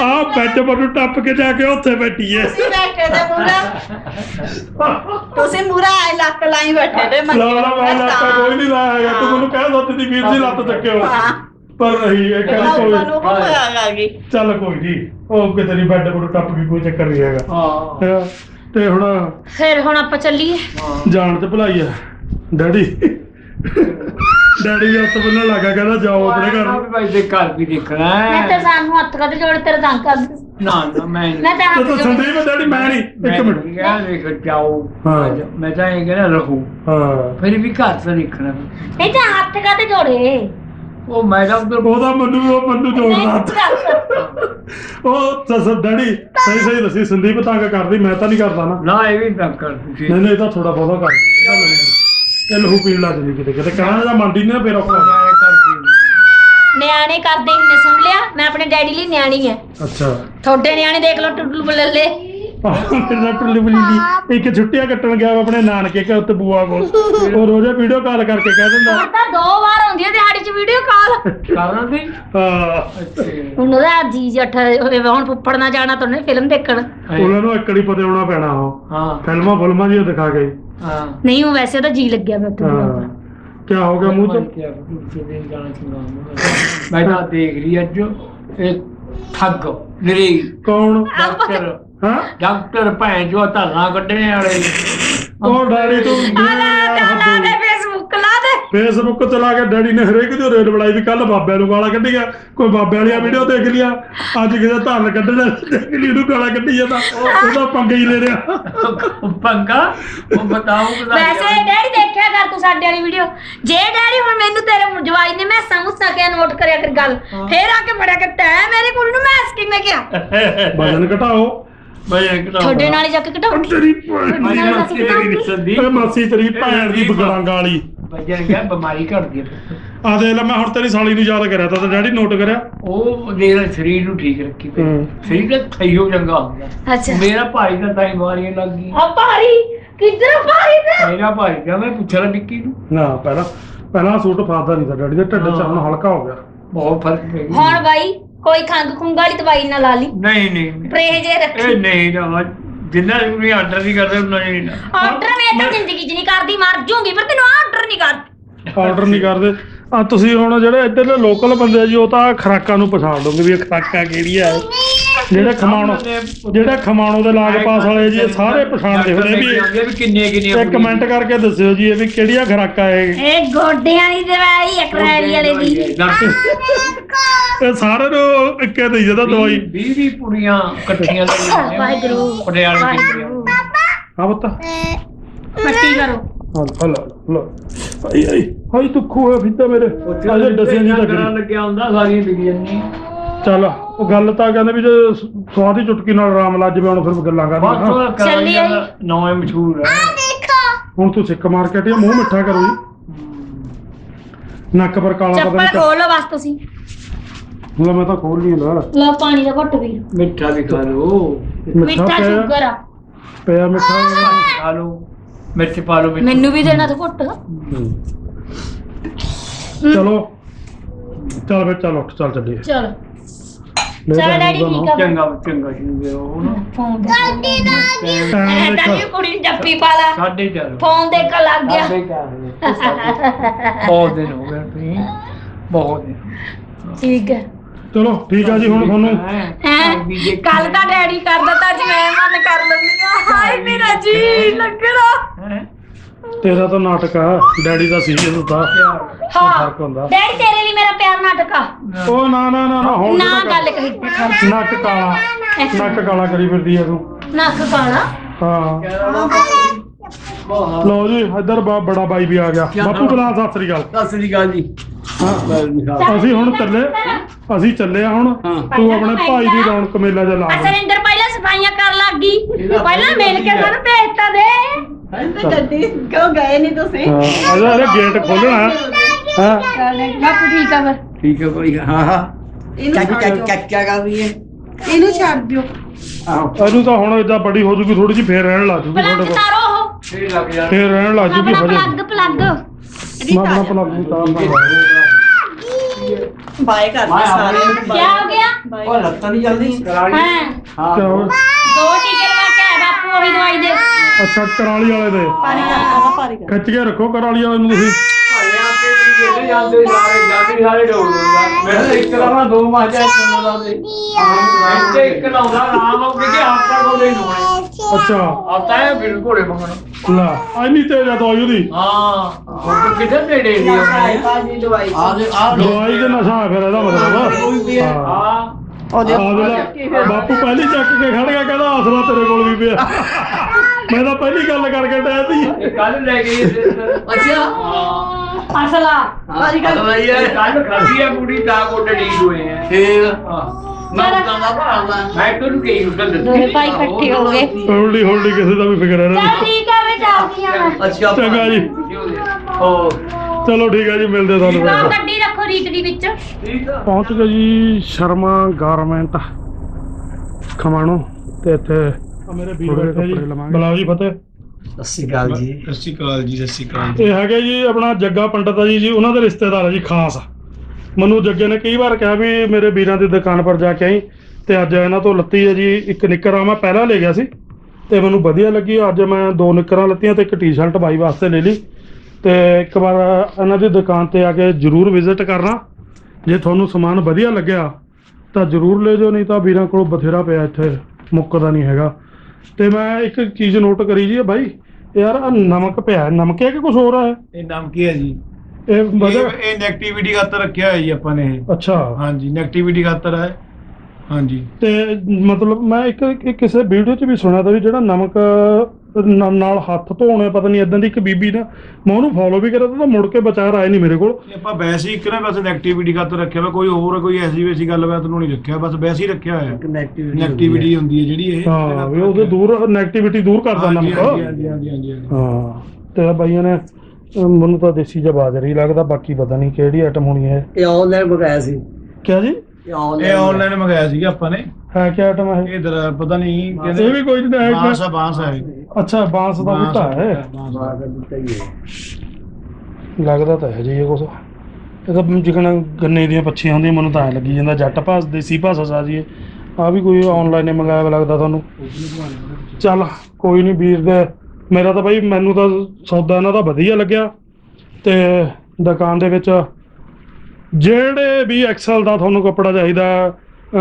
ਆ ਬੈੱਡ ਪਰ ਟੱਪ ਕੇ ਜਾ ਕੇ ਉੱਥੇ ਬੈਠੀ ਹੈ। ਤੁਸੀਂ ਬੈਠੇ ਤੇ ਪੂਰਾ ਤੁਸੀਂ ਪੂਰਾ ਆਏ ਲੱਕ ਲਾਈ ਬੈਠੇ ਤੇ ਲਾ ਲਾ ਮੈਂ ਲੱਤਾਂ ਕੋਈ ਨਹੀਂ ਲਾਇਆ ਹੈਗਾ ਤੂੰ ਮੈਨੂੰ ਕਹਿ ਦੀ ਵੀਰ ਜੀ ਲੱਤ ਚੱਕਿਓ ਹਾਂ। ਪਰ ਨਹੀਂ ਇਹ ਆਪਾਂ ਕੋਈ ਆ ਗਈ। ਚੱਲ ਕੋਈ ਨਹੀਂ ਉਹ ਕਿਤੇ ਨਹੀਂ ਬੈੱਡ ਪਰ ਟੱਪ ਕੇ ਕੋਈ ਚੱਕਰ ਨਹੀਂ ਹੈਗਾ। ਹਾਂ। ਹੈਂ? ਤੇ ਹੁਣ ਫਿਰ ਹੁਣ ਆਪਾਂ ਚੱਲੀਏ। ਹਾਂ। ਜਾਣ ਤੇ ਭਲਾਈ ਆ। ਡੈਡੀ। ਡੈਡੀ ਹੱਥ ਬੰਨਣ ਲੱਗਾ ਕਹਿੰਦਾ ਜਾਓ ਆਪਣੇ ਘਰ। ਵੀ ਭਾਈ ਦੇ ਘਰ ਵੀ ਦੇਖਣਾ ਮੈਂ ਤਾਂ ਹੈ ਸਾਨੂੰ ਹੱਥ ਕਦੇ ਜੋੜ ਤੇਰੇ ਤੰਗ ਕਰ ਨਾ ਨਾ ਮੈਂ ਮੈਂ ਤਾਂ ਤੇ ਹੱਥ ਤੂੰ ਜੋੜ ਸੰਦੀਪ ਡੈਡੀ ਮੈਂ ਨਹੀਂ ਇੱਕ ਮਿੰਟ। ਕਿਹਾ ਦੇਖ ਜਾਓ। ਹਾਂ। ਮੈਂ ਤਾਂ ਇਹ ਕਹਿੰਦਾ ਰਹੋ। ਹਾਂ। ਫਿਰ ਵੀ ਘਰ ਤੋਂ ਦੇਖਣਾ। ਨਹੀਂ ਤਾਂ ਹੱਥ ਕਦੇ ਜੋੜੇ। ਉਹ ਮੈਂ ਤਾਂ ਉਧਰ ਉਹਦਾ ਮੰਨੂ ਉਹ ਮੰਨੂ ਜੋੜਦਾ। ਉਹ ਸਸ ਡੈਡੀ ਸਹੀ ਸਹੀ ਦੱਸੀ ਸੰਦੀਪ ਤੰਗ ਕਰਦੀ ਮੈਂ ਤਾਂ ਨਹੀਂ ਕਰਦਾ ਨਾ। ਨਾ ਇਹ ਵੀ ਤਾਂ ਕਰ ਤੁਸੀਂ। ਨਹੀਂ ਨਹੀਂ ਇਹ ਤਾਂ ਥੋੜਾ ਬਹੁਤਾ ਕਰਦੀ ਇਹ ਤਾਂ ਨਹੀਂ। ਇਹ ਲਹੂ ਪੀਣ ਲੱਗ ਜਾਂਦੀ ਕਿਤੇ ਕਿਤੇ ਕਹਿਣਾ ਜਾਂ ਮੰਨਦੀ ਨਹੀਂ ਨਾ ਫਿਰ ਔਖਾ ਕਰਦੀ ਨਿਆਣੇ ਕਰਦੇ ਹੁੰਦੇ ਸੁਣ ਲਿਆ? ਮੈਂ ਆਪਣੇ ਡੈਡੀ ਲਈ ਨਿਆਣੀ ਐ ਅੱਛਾ। ਤੁਹਾਡੇ ਨਿਆਣੇ ਦੇਖ ਲਓ ਟੁੱਟੂ ਬੱਲੇ ਫਿਰ ਟੁੱਲੀ ਬਲੀ ਦੀ ਇੱਕ ਛੁੱਟੀਆਂ ਕੱਟਣ ਗਿਆ ਵਾ ਆਪਣੇ ਨਾਨਕੇ ਘਰ ਉੱਤੇ ਬੂਆ ਕੋਲ। ਉਹ ਰੋਜ਼ੇ ਵੀਡੀਓ ਕਾਲ ਕਰਕੇ ਕਹਿ ਦਿੰਦਾ। ਤਾਂ ਦੋ ਵਾਰ ਆਉਂਦੀ ਹੈ ਦਿਹਾੜੀ 'ਚ ਵੀਡੀਓ ਕਾਲ। ਕਰਨਾ ਸੀ ਹਾਂ। ਅੱਛਾ। ਹੁਣ ਉਹਦਾ ਜੀ ਜੱਠ ਹੋਵੇ ਹੁਣ ਫੁੱਫੜ ਨਾ ਜਾਣਾ ਤਾਂ ਉਹਨੇ ਫਿਲਮ ਦੇਖਣ। ਉਹਨਾਂ ਨੂੰ ਇੱਕੜੀ ਪਤੇ ਆਉਣਾ ਪੈਣਾ ਉਹ। ਹਾਂ। ਫਿਲਮਾਂ ਫਿਲਮਾਂ ਜੀ ਦਿਖਾ ਗਏ ਹਾਂ। ਨਹੀਂ ਉਹ ਵੈਸੇ ਤਾਂ ਜੀ ਲੱਗਿਆ ਮੈਂ ਉੱਥੇ ਹਾਂ। ਕੀ ਹੋ ਗਿਆ ਮੂੰਹ ਚ? ਮੈਂ ਤਾਂ ਦੇਖ ਲਈ ਅੱਜ ਇਹ ਠੱਗ ਨਰੀ ਕੌਣ? ਡਾਕਟਰ। ਹਾਂ? ਡਾਕਟਰ ਭੈਣ ਜੋ ਧਰਨਾ ਕੱਢਣੇ ਵਾਲੇ। ਉਹ ਡੈਡੀ ਤੂੰ? ਲਾ ਦੇ ਫੇਸਬੁੱਕ ਲਾ ਦੇ। ਫੇਸਬੁੱਕ ਚਲਾ ਕੇ ਡੈਡੀ ਨੇ ਹਰੇਕ ਦੀ ਰੇਲ ਬਣਾਈ ਵੀ ਕੱਲ ਬਾਬਿਆਂ ਨੂੰ ਗਾਲਾਂ ਕੱਢੀਆਂ ਕੋਈ ਬਾਬਿਆਂ ਵਾਲੀਆਂ ਵੀਡੀਓ ਦੇਖ ਲਿਆ ਅੱਜ ਕਿਸੇ ਧਰਨ ਕੱਢਣੇ ਦੇਖ ਲਈ ਨੂੰ ਗਾਲਾਂ ਕੱਢੀ ਜਾਂਦਾ ਉਹਦਾ ਪੰਗਾ ਹੀ ਲੈ ਰਿਹਾ। ਪੰਗਾ? ਉਹ ਬਤਾਓ ਕਿ ਵੈਸੇ ਡੈਡੀ ਦੇਖਿਆ ਕਰ ਤੂੰ ਸਾਡੇ ਵਾਲੀ ਵੀਡੀਓ। ਜੇ ਡੈਡੀ ਹੁਣ ਮੈਨੂੰ ਤੇਰੇ ਜਵਾਈ ਨੇ ਮੈਂ ਸਮਝ ਸਕਿਆ ਨੋਟ ਕਰਿਆ ਕਰ ਗੱਲ ਫੇਰ ਆ ਕੇ ਬੜਾ ਕਰਤਾ ਹੈ ਮੇਰੇ ਕੋਲ ਨੂੰ ਮੈਂ ਕਿਵੇਂ ਕਿਹਾ? ਵਜਨ ਘਟਾਓ। ਤਾਂ ਤੁਹਾਡੇ ਨਾਲ ਹੀ ਜਾ ਕੇ ਤੇਰੀ ਭੈਣ। ਮਾਰੀ ਮਸਤੀ ਤੇਰੀ ਨਿਸੰਦੀ ਇਹ ਮਾਸੀ ਤੇਰੀ ਭੈਣ ਦੀ ਬਗੜਾਂਗਾ ਵਾਲੀ। ਵਜਨ ਗਿਆ ਬਿਮਾਰੀ ਘਟਦੀ ਹੈ ਆ ਦੇਖ ਲੈ ਮੈਂ ਹੁਣ ਤੇਰੀ ਸਾਲੀ ਨੂੰ ਯਾਦ ਕਰਿਆ ਤਾਂ ਤੇ ਡੈਡੀ ਨੋਟ ਕਰਿਆ। ਉਹ ਦੇਰ ਸਰੀਰ ਨੂੰ ਠੀਕ ਰੱਖੀ ਪਈ। ਹੂੰ। ਸਰੀਰ ਦਾ ਥਈਓ ਚੰਗਾ ਹੁੰਦਾ ਅੱਛਾ। ਮੇਰਾ ਭਾਈ ਦਾ ਤਾਂ ਬਿਮਾਰੀਆਂ ਲੱਗ ਗਈਆਂ। ਆ ਭਾਰੀ? ਕਿੱਧਰ ਭਾਰੀ ਤੇ ਮੇਰਾ ਭਾਈ ਦਾ ਮੈਂ ਪੁੱਛਿਆ ਵਿੱਕੀ ਨੂੰ। ਨਾ ਪਹਿਲਾਂ ਪਹਿਲਾਂ ਸੂਟ ਫਾਦਾ ਨਹੀਂ ਤਾਂ ਡੈਡੀ ਦੇ ਢਿੱਡ 'ਚ ਹੁਣ ਹਲਕਾ ਹੋ ਗਿਆ। ਬਹੁਤ ਫ਼ਰਕ ਪੈ ਗਿਆ। ਹੁਣ ਬਾਈ ਕੋਈ ਖੰਗ ਖੁੰਗ ਵਾਲੀ ਦਵਾਈ ਨਾ ਲਾ ਲਈ। ਨਹੀਂ ਨਹੀਂ ਨਹੀਂ। ਪਰਹੇਜ ਜੇ ਰੱਖੀ। ਇਹ ਨਹੀਂ ਨਾ ਜਿੰਨਾ ਵੀ ਆਰਡਰ ਨਹੀਂ ਕਰਦੇ ਉਹਨਾਂ ਨੇ। ਆਰਡਰ ਮੈਂ ਤਾਂ ਜ਼ਿੰਦਗੀ 'ਚ ਨਹੀਂ ਕਰਦੀ ਮਰ ਜੂੰਗੀ ਪਰ ਤੈਨੂੰ ਆਰਡਰ ਨਹੀਂ ਕਰਦੀ ਆਰਡਰ ਨਹੀਂ ਕਰਦੇ। ਆ ਤੁਸੀਂ ਹੁਣ ਜਿਹੜੇ ਇੱਧਰਲੇ ਲੋਕਲ ਬੰਦੇ ਆ ਜੀ ਉਹ ਤਾਂ ਖਰਾਕਾਂ ਨੂੰ ਪਛਾਣ ਲਓਗੇ ਵੀ ਇਹ ਖਰਾਕਾਂ ਕਿਹੜੀਆਂ ਹੈ ਜਿਹੜੇ ਖਮਾਣੋ ਜਿਹੜੇ ਖਮਾਣੋ ਦੇ ਲਾਗ ਪਾਸ ਵਾਲੇ ਜੀ ਇਹ ਸਾਰੇ ਪਛਾਣਦੇ ਹੁੰਦੇ ਵੀ ਇਹ- ਵੀ ਕਿੰਨੇ ਕਿੰਨੇ ਇਹ ਕਮੈਂਟ ਕਰਕੇ ਦੱਸਿਓ ਜੀ ਇਹ ਵੀ ਕਿਹੜੀਆਂ ਖਰਾਕਾਂ ਇਹ? ਇਹ ਗੋਡਿਆਂ ਦੀ ਦਵਾਈ ਇੱਕ ਰੈਲੀ ਵਾਲੇ ਦੀ। ਇਹ ਸਾਰੇ ਨੂੰ ਇੱਕੇ ਦੇਈ ਜਾਂਦਾ ਦਵਾਈ। 20 20 ਪੁੜੀਆਂ ਇਕੱਠੀਆਂ ਲੈ ਵਾਹਿਗੁਰੂ। ਪਟਿਆਲੇ ਦੀ ਵਾਹਿਗੁਰੂ। ਹਾਂ ਬਤਾ ਮੱਟੀ ਕਰੋ। ਹਾਂ ਹਲਾ ਹਲਾ ਆਈ ਆਈ। ਹਾਈ ਤੂੰ ਖੋਇਆ ਫਿੱਤਾ ਮੇਰੇ। ਅਜੇ ਦਸਿਆ ਨਹੀਂ ਤੱਕ ਲੱਗਿਆ ਹੁੰਦਾ ਸਾਰੀਆਂ ਵਿਗੀਆਂ ਨਹੀਂ ਚੱਲ ਉਹ ਗੱਲ ਤਾਂ ਕਹਿੰਦੇ ਵੀ ਜੇ ਸਵਾਦ ਚੁਟਕੀ ਨਾਲ ਆਰਾਮ ਲੱਜ ਪਿਆ ਹੁਣ ਫਿਰ ਗੱਲਾਂ ਬਸ ਕਰਨੀਆਂ ਉਹ ਚੱਲੀ ਆਈ। ਨੌਵੇਂ ਮਸ਼ਹੂਰ ਹੈ। ਦੇਖੋ। ਹੁਣ ਤੂੰ ਸਿੱਕ ਮਾਰਕੀਟ ਜਾਂ ਮੂੰਹ ਮਿੱਠਾ ਕਰੋ ਜੀ। ਨੱਕ ਪਰ ਕਾਲਾ ਪਤਾ ਚੱਪਲ ਨਹੀਂ ਖੋਲ ਲਓ ਬਸ ਤੁਸੀਂ। ਲੈ ਮੈਂ ਤਾਂ ਖੋਲ ਨਹੀਂ ਲਾ ਲਓ ਪਾਣੀ ਦਾ ਘੁੱਟ ਪੀ ਲਓ। ਮਿੱਠਾ ਵੀ ਖਾ ਲਓ। ਮਿੱਠਾ ਮਿੱਠਾ ਪਿਆ। ਸ਼ੂਗਰ ਆ। ਪਿਆ ਮਿੱਠਾ। ਖਾ ਲਓ। ਮਿਰਚ ਪਾ ਲਓ ਮਿਰਚ। ਮੈਨੂੰ ਵੀ ਦੇਣਾ ਤਾਂ ਘੁੱਟ। ਚਲੋ। ਚੱਲ ਫਿਰ ਚੱਲ ਉੱਠ ਚੱਲ ਚੱਲੀਏ। ਚਲੋ। ਚਲ ਡੈਡੀ ਠੀਕ ਆ। ਚੰਗਾ ਚੰਗਾ ਜੀ ਉਹ ਨਾ। ਫੋਨ ਦੇ ਟਾਈਮ ਐ ਦੇਖ। ਤਾਂ ਕੁੜੀ ਨੂੰ ਜੱਫੀ ਪਾ ਲਾ। ਸਾਢੇ ਚਾਰ ਫੋਨ ਦੇਖਣ ਲੱਗ ਗਿਆ। ਸਾਢੇ ਚਾਰ ਬਹੁਤ ਦਿਨ ਹੋ ਗਏ ਤੁਸੀਂ। ਬਹੁਤ ਦਿਨ ਠੀਕ ਹੈ। ਚਲੋ ਠੀਕ ਆ ਜੀ ਹੁਣ ਤੁਹਾਨੂੰ ਕੱਲ ਤਾਂ ਡੈਡੀ ਕਰਦਾ ਤਾਂ ਅੱਜ ਮੈਂ ਮਨ ਕਰ ਲੈਂਦੀ ਆ ਹਾਏ ਮੇਰਾ ਜੀ ਲੱਗਣਾ। ਤੇਰਾ ਤਾਂ ਨਾਟਕ ਆ। ਡੈਡੀ ਦਾ ਸੀਰੀਅਸ ਹੁੰਦਾ। ਹਾਂ। ਫ਼ਰਕ ਹੁੰਦਾ। ਡੈਡੀ ਤੇਰੇ ਲਈ ਮੇਰਾ ਪਿਆਰ ਨਾਟਕ ਆ। ਉਹ ਨਾ ਨਾ ਨਾ ਨਾ ਹੁਣ ਨਾ ਗੱਲ ਕਹੀ। ਕਰ- ਨੱਕ ਕਾਲਾ। ਨੱਕ ਕਾਲਾ ਕਰੀ ਫਿਰਦੀ ਆ ਤੂੰ। ਨੱਕ ਕਾਲਾ? ਹਾਂ। ਲਓ ਜੀ ਇੱਧਰ ਬਾ- ਬੜਾ ਬਾਈ ਵੀ ਆ ਗਿਆ। ਬਾਪੂ ਬੁਲਾ ਸਤਿ ਸ੍ਰੀ ਅਕਾਲ। ਸਤਿ ਸ੍ਰੀ ਅਕਾਲ ਜੀ। ਹਾਂ। ਅਸੀਂ ਹੁਣ ਚੱਲੇ। ਅਸੀਂ ਚੱਲੇ ਆ ਹੁਣ। ਤੂੰ ਆਪਣੇ ਭਾਈ ਦੀ ਰੌਣਕ ਮੇਲਾ ਜਿਹਾ ਲਾ ਦੇ ਅਸਰਿੰਦਰ ਸਫਾਈਆਂ ਕਰ ਲੱਗ ਗਈ। ਪਹਿਲਾਂ ਮਿਲ ਕੇ ਸਾਨੂੰ ਭੇਜਤਾ ਦੇ। ਤਾਂ ਗੱਡੀ ਕਿਉਂ ਗਏ ਨਹੀਂ ਤੁਸੀਂ? ਹਾਂ ਅਜਾ ਅਰੇ ਗੇਟ ਖੋਲਣਾ ਹਾਂ। ਬਾਪੂ ਠੀਕ ਆ ਫਿਰ ਠੀਕ ਹੈ ਕੋਈ ਹਾਂ ਹਾਂ। ਇਹਨੂੰ ਛੱਡ ਦਿਓ। ਕੀ ਕਰ ਰਹੀ ਹੈ ਇਹਨੂੰ ਛੱਡ ਦਿਓ। ਇਹਨੂੰ ਤਾਂ ਹੁਣ ਇਦਾਂ ਬੜੀ ਹੋ ਜੂਗੀ ਥੋੜੀ ਜਿਹੀ ਫੇਰ ਰਹਿਣ ਲੱਗ ਜੂਗੀ ਪਲੱਗ ਤੁਹਾਡੇ ਕੋਲ। ਤਾਰੋ ਉਹ। ਫੇਰ ਲੱਗ ਜਾ ਫੇਰ ਰਹਿਣ ਲੱਗ ਜੂਗੀ ਆਪਣਾ ਹਜੇ। Plug plug. ਮੈਂ ਆਪਣਾ ਪਲੱਗ ਵੀ ਤਾਰਨਾ ਬਾਏ ਕਰਦੇ ਸਾਰੇ ਨੂੰ। ਕੀ ਹੋ ਗਿਆ? ਬਾਏ ਉਹ ਲੱਤਾਂ ਨਹੀਂ ਚੱਲਦੀ ਕਰਾਲੀ। ਹਾਂ। ਕਿਆ ਹੋਇਆ? ਦੋ ਟੀਕੇ ਲਵਾ ਕੇ ਆਇਆ ਬਾਪੂ ਉਹੀ ਦਵਾਈ ਦੇ। ਅੱਛਾ ਕਰਾਲੀ ਵਾਲੇ ਦੇ। ਪਾਣੀ ਕਰਦਾ ਪਾਣੀ ਕਰ ਖਿੱਚ ਕੇ ਰੱਖੋ ਕਰਾਲੀ ਵਾਲੇ ਨੂੰ ਤੁਸੀਂ। ਭਾਲੇ ਆਪੇ ਵੀ ਜਿਹੜੇ ਜਾਂਦੇ ਸਾਰੇ ਜਾਂਦੇ ਸਾਰੇ ਡੋਲ ਮੈਂ ਤਾਂ ਇੱਕ ਲਾਉਣਾ ਦੋ ਮਾਹ ਚਾਹ ਸੁਣ ਲਾਉਂਦੇ ਇੱਥੇ ਇੱਕ ਲਾਉਂਦਾ ਆਰਾਮ ਹੋ ਕੇ ਹਫਤਾ ਕੋਲੇ ਨੋਣੇ ਅੱਛਾ। ਹਫਤਾ ਹੈ ਫਿਰ ਘੋੜੇ ਮੰਗਣ। ਲੈ ਐਨੀ ਤੇਜ਼ ਆ ਦਵਾਈ ਉਹਦੀ? ਹਾਂ ਉਹ ਕਿੱਥੇ ਨੇੜੇ ਦੀ ਆਪਣੇ ਬਾਜੀ ਦਵਾਈ। ਦਵਾਈ ਦੇ ਨਸ਼ਾ ਹੈ ਫਿਰ ਇਹਦਾ ਮਤਲਬ। ਹਾਂ। ਹਾਂ ਉਹਦੇ ਆ ਜਿਹੜਾ ਬਾਪੂ ਪਹਿਲੀ ਚੱਕ ਕੇ ਖੜ ਗਿਆ ਕਹਿੰਦਾ ਆਸਰਾ ਤੇਰੇ ਕੋਲ ਵੀ ਪਿਆ। ਮੈਂ ਤਾਂ ਪਹਿਲੀ ਗੱਲ ਕਰਕੇ ਡਿਆ ਸੀ ਕੱਲ ਲੈ ਗਈ ਅੱਛਾ। ਅਸਲਾ ਬਾਜੀ ਕਰ ਕੱਲ ਖਾਸੀ ਹੈ ਕੁੜੀ ਤਾਂ ਕੋਟੇ ਡੀਲ ਹੋਏ ਆ। ਫੇਰ? ਮੈਂ ਤਾਂ ਦਾ ਭਾਲਦਾ? ਮੈਂ ਤੈਨੂੰ ਕਹੀ ਉਸ ਗੱਲ ਦੋਵੇਂ ਭਾਈ ਇਕੱਠੇ ਹੋ ਗਏ। ਹੋਲਡੀ ਹੋਲਡੀ ਕਿਸੇ ਦਾ ਵੀ ਫਿਕਰ ਹੈ ਚੱਲ ਨਾ ਠੀਕ ਆ ਵੇ ਚੱਲਦੀਆਂ ਮੈਂ। ਅੱਛਾ ਚੰਗਾ ਜੀ। ਓ ਚਲੋ ਠੀਕ ਹੈ ਜੀ ਮਿਲਦੇ ਤੁਹਾਨੂੰ ਲਓ ਫਿਰ। ਗੱਡੀ ਰੱਖੋ ਰੀਤ ਦੀ ਵਿੱਚ। ਪਹੁੰਚ ਗਏ ਜੀ ਸ਼ਰਮਾ ਗਾਰਮੈਂਟ ਖਮਾਣੋ ਤੇ ਇੱਥੇ ਮੇਰੇ ਵੀਰ ਬੈਠੇ ਜੀ। ਬੁਲਾਓ ਜੀ ਫਤਿਹ। ਸਤਿ ਸ਼੍ਰੀ ਅਕਾਲ ਜੀ। ਸਤਿ ਸ਼੍ਰੀ ਅਕਾਲ ਜੀ ਸਤਿ ਸ਼੍ਰੀ ਅਕਾਲ ਇਹ ਹੈਗੇ ਜੀ ਆਪਣਾ ਜੱਗਾ ਪੰਡਤ ਆ ਜੀ ਜੀ ਉਹਨਾਂ ਦੇ ਰਿਸ਼ਤੇਦਾਰ ਆ ਜੀ ਖਾਸ। ਮੈਨੂੰ ਜੱਗੇ ਨੇ ਕਈ ਵਾਰ ਕਿਹਾ ਵੀ ਮੇਰੇ ਵੀਰਾਂ ਦੀ ਦੁਕਾਨ ਪਰ ਜਾ ਕੇ ਆਈ ਤੇ ਅੱਜ ਇਹਨਾਂ ਤੋਂ ਲੱਤੀ ਹੈ ਜੀ ਇੱਕ ਨਿੱਕਰ ਆ ਮੈਂ ਪਹਿਲਾਂ ਲੈ ਗਿਆ ਸੀ ਤੇ ਮੈਨੂੰ ਵਧੀਆ ਲੱਗੀ। ਅੱਜ ਮੈਂ ਦੋ ਨਿੱਕਰਾਂ ਲੱਤੀਆਂ ਤੇ ਇੱਕ ਟੀ-ਸ਼ਰਟ ਬਾਈ ਵਾਸਤੇ ਲੈ ਲਈ। ਤੇ ਇੱਕ ਵਾਰ ਇਹਨਾਂ ਦੀ ਦੁਕਾਨ ਤੇ ਆ ਕੇ ਜਰੂਰ ਵਿਜ਼ਿਟ ਕਰਨਾ। ਜੇ ਤੁਹਾਨੂੰ ਸਮਾਨ ਵਧੀਆ ਲੱਗਿਆ ਤਾਂ ਜਰੂਰ ਲੈ ਜਾਓ ਨਹੀਂ ਤਾਂ ਵੀਰਾਂ ਕੋਲ ਬਥੇਰਾ ਪਿਆ ਇੱਥੇ ਮੁੱਕਦਾ ਨਹੀਂ ਹੈਗਾ। ਤੇ ਮੈਂ ਇੱਕ ਚੀਜ਼ ਨੋਟ ਕਰੀ ਜੀ ਬਾਈ ਯਾਰ ਆਹ ਨਮਕ ਪਿਆ। ਨਮਕ ਹੈ ਕਿ ਕੁਝ ਹੋਰ ਹੈ? ਇਹ ਨਾਮ ਕੀ ਹੈ ਜੀ। ਇਹ ਇਹ ਵਜ੍ਹਾ ਇਹ ਨੈਗੇਟਿਵਿਟੀ ਖਾਤਰ ਰੱਖਿਆ ਹੈ ਜੀ ਆਪਾਂ ਨੇ ਇਹ। ਅੱਛਾ। ਹਾਂਜੀ ਨੈਗੇਟਿਵਿਟੀ ਖਾਤਰ ਹੈ। ਹਾਂਜੀ। ਤੇ ਮਤਲਬ ਮੈਂ ਇੱਕ ਇੱਕ ਕਿਸੇ ਵੀਡੀਓ 'ਚ ਵੀ ਸੁਣਿਆ ਤਾ ਵੀ ਜਿਹੜਾ ਨਮਕ ਨ- ਨਾਲ ਹੱਥ ਧੋਣੇ ਪਤਾ ਨਹੀਂ ਇਦਾਂ ਦੀ ਇੱਕ ਬੀਬੀ ਨਾ ਮੈਂ ਉਹਨੂੰ ਫੋਲੋ ਵੀ ਕਰਿਆ ਤਾ ਤਾਂ ਮੁੜ ਕੇ ਵਿਚਾਰ ਆਏ ਨਹੀਂ ਮੇਰੇ ਕੋਲ। ਇਹ ਆਪਾਂ ਵੈਸੇ ਹੀ ਇੱਕ ਨਾ ਬਸ ਨੈਗੇਟਿਵਿਟੀ ਖਾਤਰ ਰੱਖਿਆ ਵਾ ਕੋਈ ਹੋਰ ਕੋਈ ਐਸੀ ਵੈਸੀ ਗੱਲਬਾਤ ਨੂੰ ਨਹੀਂ ਰੱਖਿਆ ਬਸ ਵੈਸੇ ਹੀ ਰੱਖਿਆ ਹੋਇਆ। ਕਨੈਕਟੀਵਿਟੀ ਨੈਗੇਟਿਵਿਟੀ ਹੁੰਦੀ ਹੈ। ਜਿਹੜੀ ਇਹ। ਹਾਂ ਵੀ ਉਹਦੇ ਦੂਰ 네ਗੇਟਿਵਿਟੀ ਦੂਰ ਕਰਦਾ ਹਾਂਜੀ ਨਮਕ ਹਾਂਜੀ ਹਾਂਜੀ ਹਾਂਜੀ ਹਾਂਜੀ ਹਾਂਜੀ। ਹਾਂ ਤੇ ਆਹ ਬਾਈਆਂ ਨੇ ਅਹ ਮੈਨੂੰ ਤਾਂ ਦੇਸੀ ਜਿਹਾ ਬਾਜਰੀ ਲੱਗਦਾ ਬਾਕੀ ਪਤਾ ਨਹੀਂ ਕਿਹੜੀ ਆਈਟਮ ਹੋਣੀ ਹੈ। ਇਹ ਆਨਲਾਈਨ ਮੰਗਾਇਆ ਸੀ। ਕਿਆ ਜੀ? ਇਹ ਇਹ ਆਨਲਾਈਨ ਮੰਗਾਇਆ ਸੀਗਾ ਆਪਾਂ ਨੇ। ਹੈ ਕਿਆ ਆਈਟਮ ਹੈ ਇਹ? ਦਰ ਪਤਾ ਨਹੀਂ ਇਹ ਵੀ ਕੋਈ ਨਹੀਂ ਬਾਂਸ ਹੈ ਆ ਬਾਂਸ ਹੈ ਅੱਛਾ ਬਾਂਸ ਦਾ ਬੂਟਾ ਹੈ। ਬਾਂਸ ਆ। ਦਿੱਤਾ ਹੀ ਹੈ। ਲੱਗਦਾ ਤਾਂ ਹੈ ਜੀ ਇਹ ਕੁਛ। ਇਹ ਤਾਂ ਜਿਕਣਾ ਗੰਨੇ ਦੀਆਂ ਪੱਛੀਆਂ ਹੁੰਦੀਆਂ ਮੈਨੂੰ ਤਾਂ ਐ ਲੱਗੀ ਜਾਂਦਾ ਜੱਟ ਭਾਸ ਦੇਸੀ ਭਾਸ਼ਾ ਸਾ ਜੀ ਆ ਵੀ ਕੋਈ ਆਨਲਾਈਨ ਮੰਗਾਇਆ ਲੱਗਦਾ ਤੁਹਾਨੂੰ? ਚੱਲ ਕੋਈ ਨਹੀਂ ਵੀਰ ਦੇ। ਮੇਰਾ ਤਾਂ ਬਾਈ ਮੈਨੂੰ ਤਾਂ ਸੌਦਾ ਇਹਨਾਂ ਦਾ ਵਧੀਆ ਲੱਗਿਆ। ਤੇ ਦੁਕਾਨ ਦੇ ਵਿੱਚ ਜਿਹੜੇ ਵੀ ਐਕਸਲ ਦਾ ਤੁਹਾਨੂੰ ਕੱਪੜਾ ਚਾਹੀਦਾ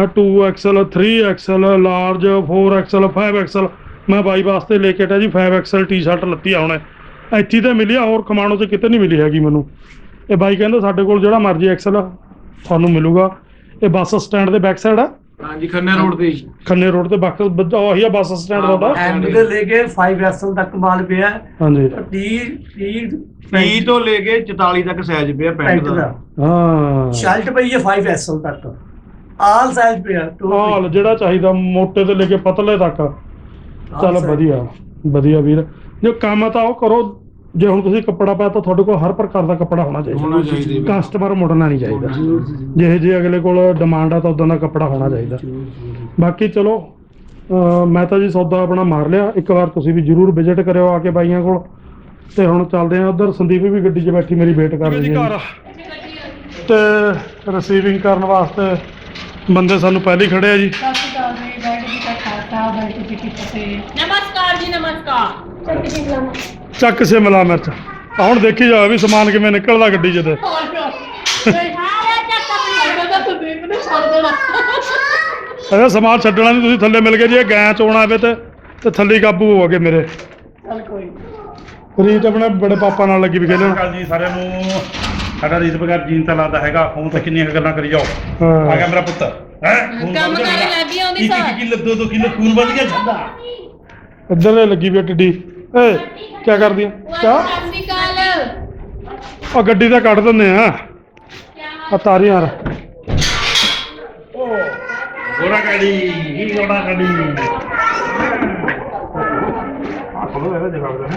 2XL 3XL large 4XL 5XL ਮੈਂ ਬਾਈ ਵਾਸਤੇ ਲੈ ਕੇ ਟਾ ਜੀ 5XL ਟੀ-ਸ਼ਰਟ ਲੱਤੀ ਆ ਹੁਣੇ। ਇੱਥੇ ਤਾਂ ਮਿਲਿਆ ਹੋਰ ਖਮਾਣੋ ਚ ਕਿਤੇ ਨਹੀਂ ਮਿਲੀ ਹੈਗੀ ਮੈਨੂੰ। ਇਹ ਬਾਈ ਕਹਿੰਦਾ ਸਾਡੇ ਕੋਲ ਜਿਹੜਾ ਮਰਜ਼ੀ ਐਕਸਲ ਤੁਹਾਨੂੰ ਮਿਲੂਗਾ। ਇਹ ਬੱਸ ਸਟੈਂਡ ਦੇ ਬੈਕ ਸਾਈਡ ਆ। ਹਾਂਜੀ ਖੰਨੇ ਰੋਡ ਤੇ ਜੀ। ਖੰਨੇ ਰੋਡ ਤੇ ਬੱਕ ਉਹੀ ਆ ਬੱਸ ਸਟੈਂਡ ਤੁਹਾਡਾ। ਐਮ ਤੋਂ ਲੈ ਕੇ 5SL ਤੱਕ ਮਾਲ ਪਿਆ। ਹਾਂਜੀ। 30 30 30 ਤੋਂ ਲੈ ਕੇ 44 ਤੱਕ ਸਾਈਜ਼ ਪਿਆ ਪੈਂਟ ਪੈਂਟ ਦਾ। ਦਾ ਹਾਂ। ਸ਼ਰਟ ਪਈ ਹੈ 5SL ਤੱਕ। ਆਲ ਸਾਈਜ਼ ਪਿਆ ਹਾਲ ਜਿਹੜਾ ਚਾਹੀਦਾ ਮੋਟੇ ਤੋਂ ਲੈ ਕੇ ਪਤਲੇ ਤੱਕ। ਚੱਲ। ਵਧੀਆ ਵਧੀਆ ਵੀਰ। ਜੇ ਕੰਮ ਆ ਤਾਂ ਉਹ ਕਰੋ। ਜੇ ਹੁਣ ਤੁਸੀਂ ਕੱਪੜਾ ਪਾਇਆ ਤਾਂ ਤੁਹਾਡੇ ਕੋਲ ਹਰ ਪ੍ਰਕਾਰ ਦਾ ਕੱਪੜਾ ਹੋਣਾ ਹੋਣਾ ਚਾਹੀਦਾ। ਕਸਟਮਰ ਮੁੜਨਾ ਨਹੀਂ ਚਾਹੀਦਾ। ਜਿਹੇ ਜੇ ਅਗਲੇ ਕੋਲ ਡਿਮਾਂਡ ਆ ਤਾਂ ਉਦਾਂ ਦਾ ਕੱਪੜਾ ਹੋਣਾ ਚਾਹੀਦਾ। ਬਾਕੀ ਚਲੋ ਅਹ ਮੈਂ ਤਾਂ ਜੀ ਸੌਦਾ ਆਪਣਾ ਮਾਰ ਲਿਆ। ਇੱਕ ਵਾਰ ਤੁਸੀਂ ਵੀ ਜਰੂਰ ਵਿਜ਼ਿਟ ਕਰਿਓ ਆ ਕੇ ਬਾਈਆਂ ਕੋਲ। ਤੇ ਹੁਣ ਚੱਲਦੇ ਆ ਉਧਰ। ਸੰਦੀਪ ਵੀ ਗੱਡੀ 'ਚ ਬੈਠੀ ਮੇਰੀ ਵੇਟ ਕਰ ਰਹੀ ਹੈ ਤੇ ਰਿਸੀਵਿੰਗ ਕਰਨ ਵਾਸਤੇ ਬੰਦੇ ਸਾਨੂੰ ਪਹਿਲੇ ਹੀ ਖੜੇ ਆ ਜੀ। ਨਮਸਕਾਰ ਜੀ ਨਮਸਕਾਰ। ਚੱਕ ਜੀ ਲਾਣਾ ਚੱਕ ਸਿਮਲਾ ਮਿਰਚ। ਆ ਹੁਣ ਦੇਖੀ ਜਾਵੇ ਵੀ ਸਮਾਨ ਕਿਵੇਂ ਨਿਕਲਦਾ ਗੱਡੀ 'ਚ ਤੇ। ਸਾਰੇ ਅਰੇ ਸਮਾਨ ਛੱਡਣਾ ਨਹੀਂ ਤੁਸੀਂ ਥੱਲੇ ਮਿਲ ਗਏ ਜੇ ਗਾਂ ਚੋਣਾ ਆਵੇ ਤੇ ਤੇ ਥੱਲੇ ਹੀ ਕਾਬੂ ਹੋਵੋਗੇ ਮੇਰੇ। ਚੱਲ ਕੋਈ ਰੀਤ ਆਪਣੇ ਬੜੇ ਪਾਪਾ ਨਾਲ ਲੱਗੀ ਵੀ ਖੇਲਣ। ਕਾਲ ਜੀ ਸਾਰਿਆਂ ਨੂੰ। ਸਾਡਾ ਰੀਤ ਬਗੈਰ ਜੀਨ ਤਾਂ ਲੱਗਦਾ ਹੈਗਾ। ਫੋਨ ਤੇ ਕਿੰਨੀਆਂ ਗੱਲਾਂ ਕਰੀ ਜਾਓ। ਹਾਂ। ਆ ਗਿਆ ਮੇਰਾ ਪੁੱਤ। ਹੈ? ਕੰਮ ਕਰਨ ਲੱਗੀ ਆਉਂਦੀ ਇੱਕ ਇੱਕ ਕਿਲੋ ਦੋ ਦੋ ਕਿਲੋ ਖੂਨ ਵੱਧ ਗਿਆ? ਛੱਡਾ ਇੱਧਰ ਲੱਗੀ ਵੀ ਆ ਟਿੱਡੀ। ਏ ਕੀ ਕਰਦੀ ਆ? ਕਿਆ ਅਕਾਲ। ਆ ਗੱਡੀ ਤਾਂ ਕੱਢ ਦਿੰਦੇ ਆ। ਆ ਤਾਰੀ ਯਾਰ ਗੋਰਾ ਗਾੜੀ ਹੀ ਗੋਰਾ ਗਾੜੀ। ਆ ਖੋਲੋ ਇਹਦਾ ਜਵਾਬ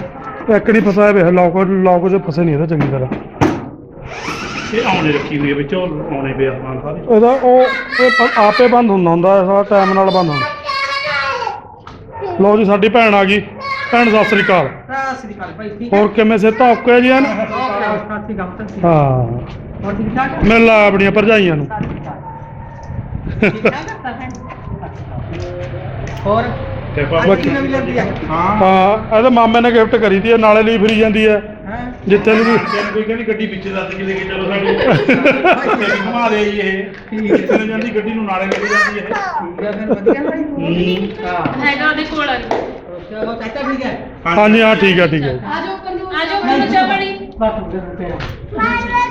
ਦੇ ਇੱਕ ਨਹੀਂ ਫਸਿਆ ਵੇ ਲੌਕ ਲੌਕ 'ਚ ਫਸੇ ਨਹੀਂ ਇਹਦਾ ਚੰਗੀ ਤਰ੍ਹਾਂ। ਇਹ ਆਉਣੇ ਰੱਖੀ ਹੋਈ ਹੈ ਵਿੱਚ ਆਉਣੇ ਪਿਆ ਸਮਾਨ ਸਾਰੇ। ਇਹਦਾ ਉਹ ਇਹ ਪ- ਆਪੇ ਬੰਦ ਹੁੰਦਾ ਹੁੰਦਾ ਸਾਰਾ ਟਾਈਮ ਨਾਲ ਬੰਦ ਹੁੰਦਾ। ਲਓ ਜੀ ਸਾਡੀ ਭੈਣ ਆ ਗਈ। ਭੈਣ ਸਤਿ ਸ੍ਰੀ ਅਕਾਲ। ਸਤਿ ਸ੍ਰੀ ਅਕਾਲ ਭਾਈ ਠੀਕ ਹੋਰ ਕਿਵੇਂ ਸਿਹਤਾਂ? ਓਕੇ ਜੀ ਹਨ? ਸਤਿ ਸ੍ਰੀ ਅਕਾਲ ਹਾਂ। ਹੋਰ ਠੀਕ ਠਾਕ? ਮਿਲ ਲਾ ਆਪਣੀਆਂ ਭਰਜਾਈਆਂ ਨੂੰ। ਹੋਰ? ਤੇ ਬਾਕੀ ਨਵੀਂ ਲੈਂਦੀ ਆ? ਹਾਂ। ਇਹਦੇ ਮਾਮੇ ਨੇ ਗਿਫਟ ਕਰੀ ਤੀ ਨਾਲੇ ਲਈ ਫਰੀ ਜਾਂਦੀ ਹੈ? ਹੈ ਜਿੱਥੇ ਨੂੰ ਵੀ ਕੋਈ ਕਹਿੰਦੀ ਗੱਡੀ ਵਿੱਚ ਲੱਦ ਕੇ ਲੈ ਕੇ ਚਲੋ ਸਾਡੀ। ਘੁਮਾ ਦੇ ਜੀ ਇਹ। ਠੀਕ ਹੈ। ਜਾਂਦੀ ਗੱਡੀ ਨੂੰ ਨਾਲੇ ਲੈ ਕੇ ਜਾਂਦੀ ਇਹ। ਠੀਕ ਹੈ ਫਿਰ ਵਧੀਆ ਭਾਈ। ਹੂੰ। ਹਾਂ ਹੈਗਾ ਉਹਦੇ ਕੋਲ। ਚਲੋ ਚਾਚਾ ਠੀਕ ਹੈ ਹਾਂਜੀ ਹਾਂ ਠੀਕ ਹੈ ਠੀਕ ਹੈ ਆਜੋ ਕੰਨੂ ਆਜੋ ਕੰਨੂ ਚਾਵਣੀ ਬਸ ਉਧਰ ਰੁਪਿਆ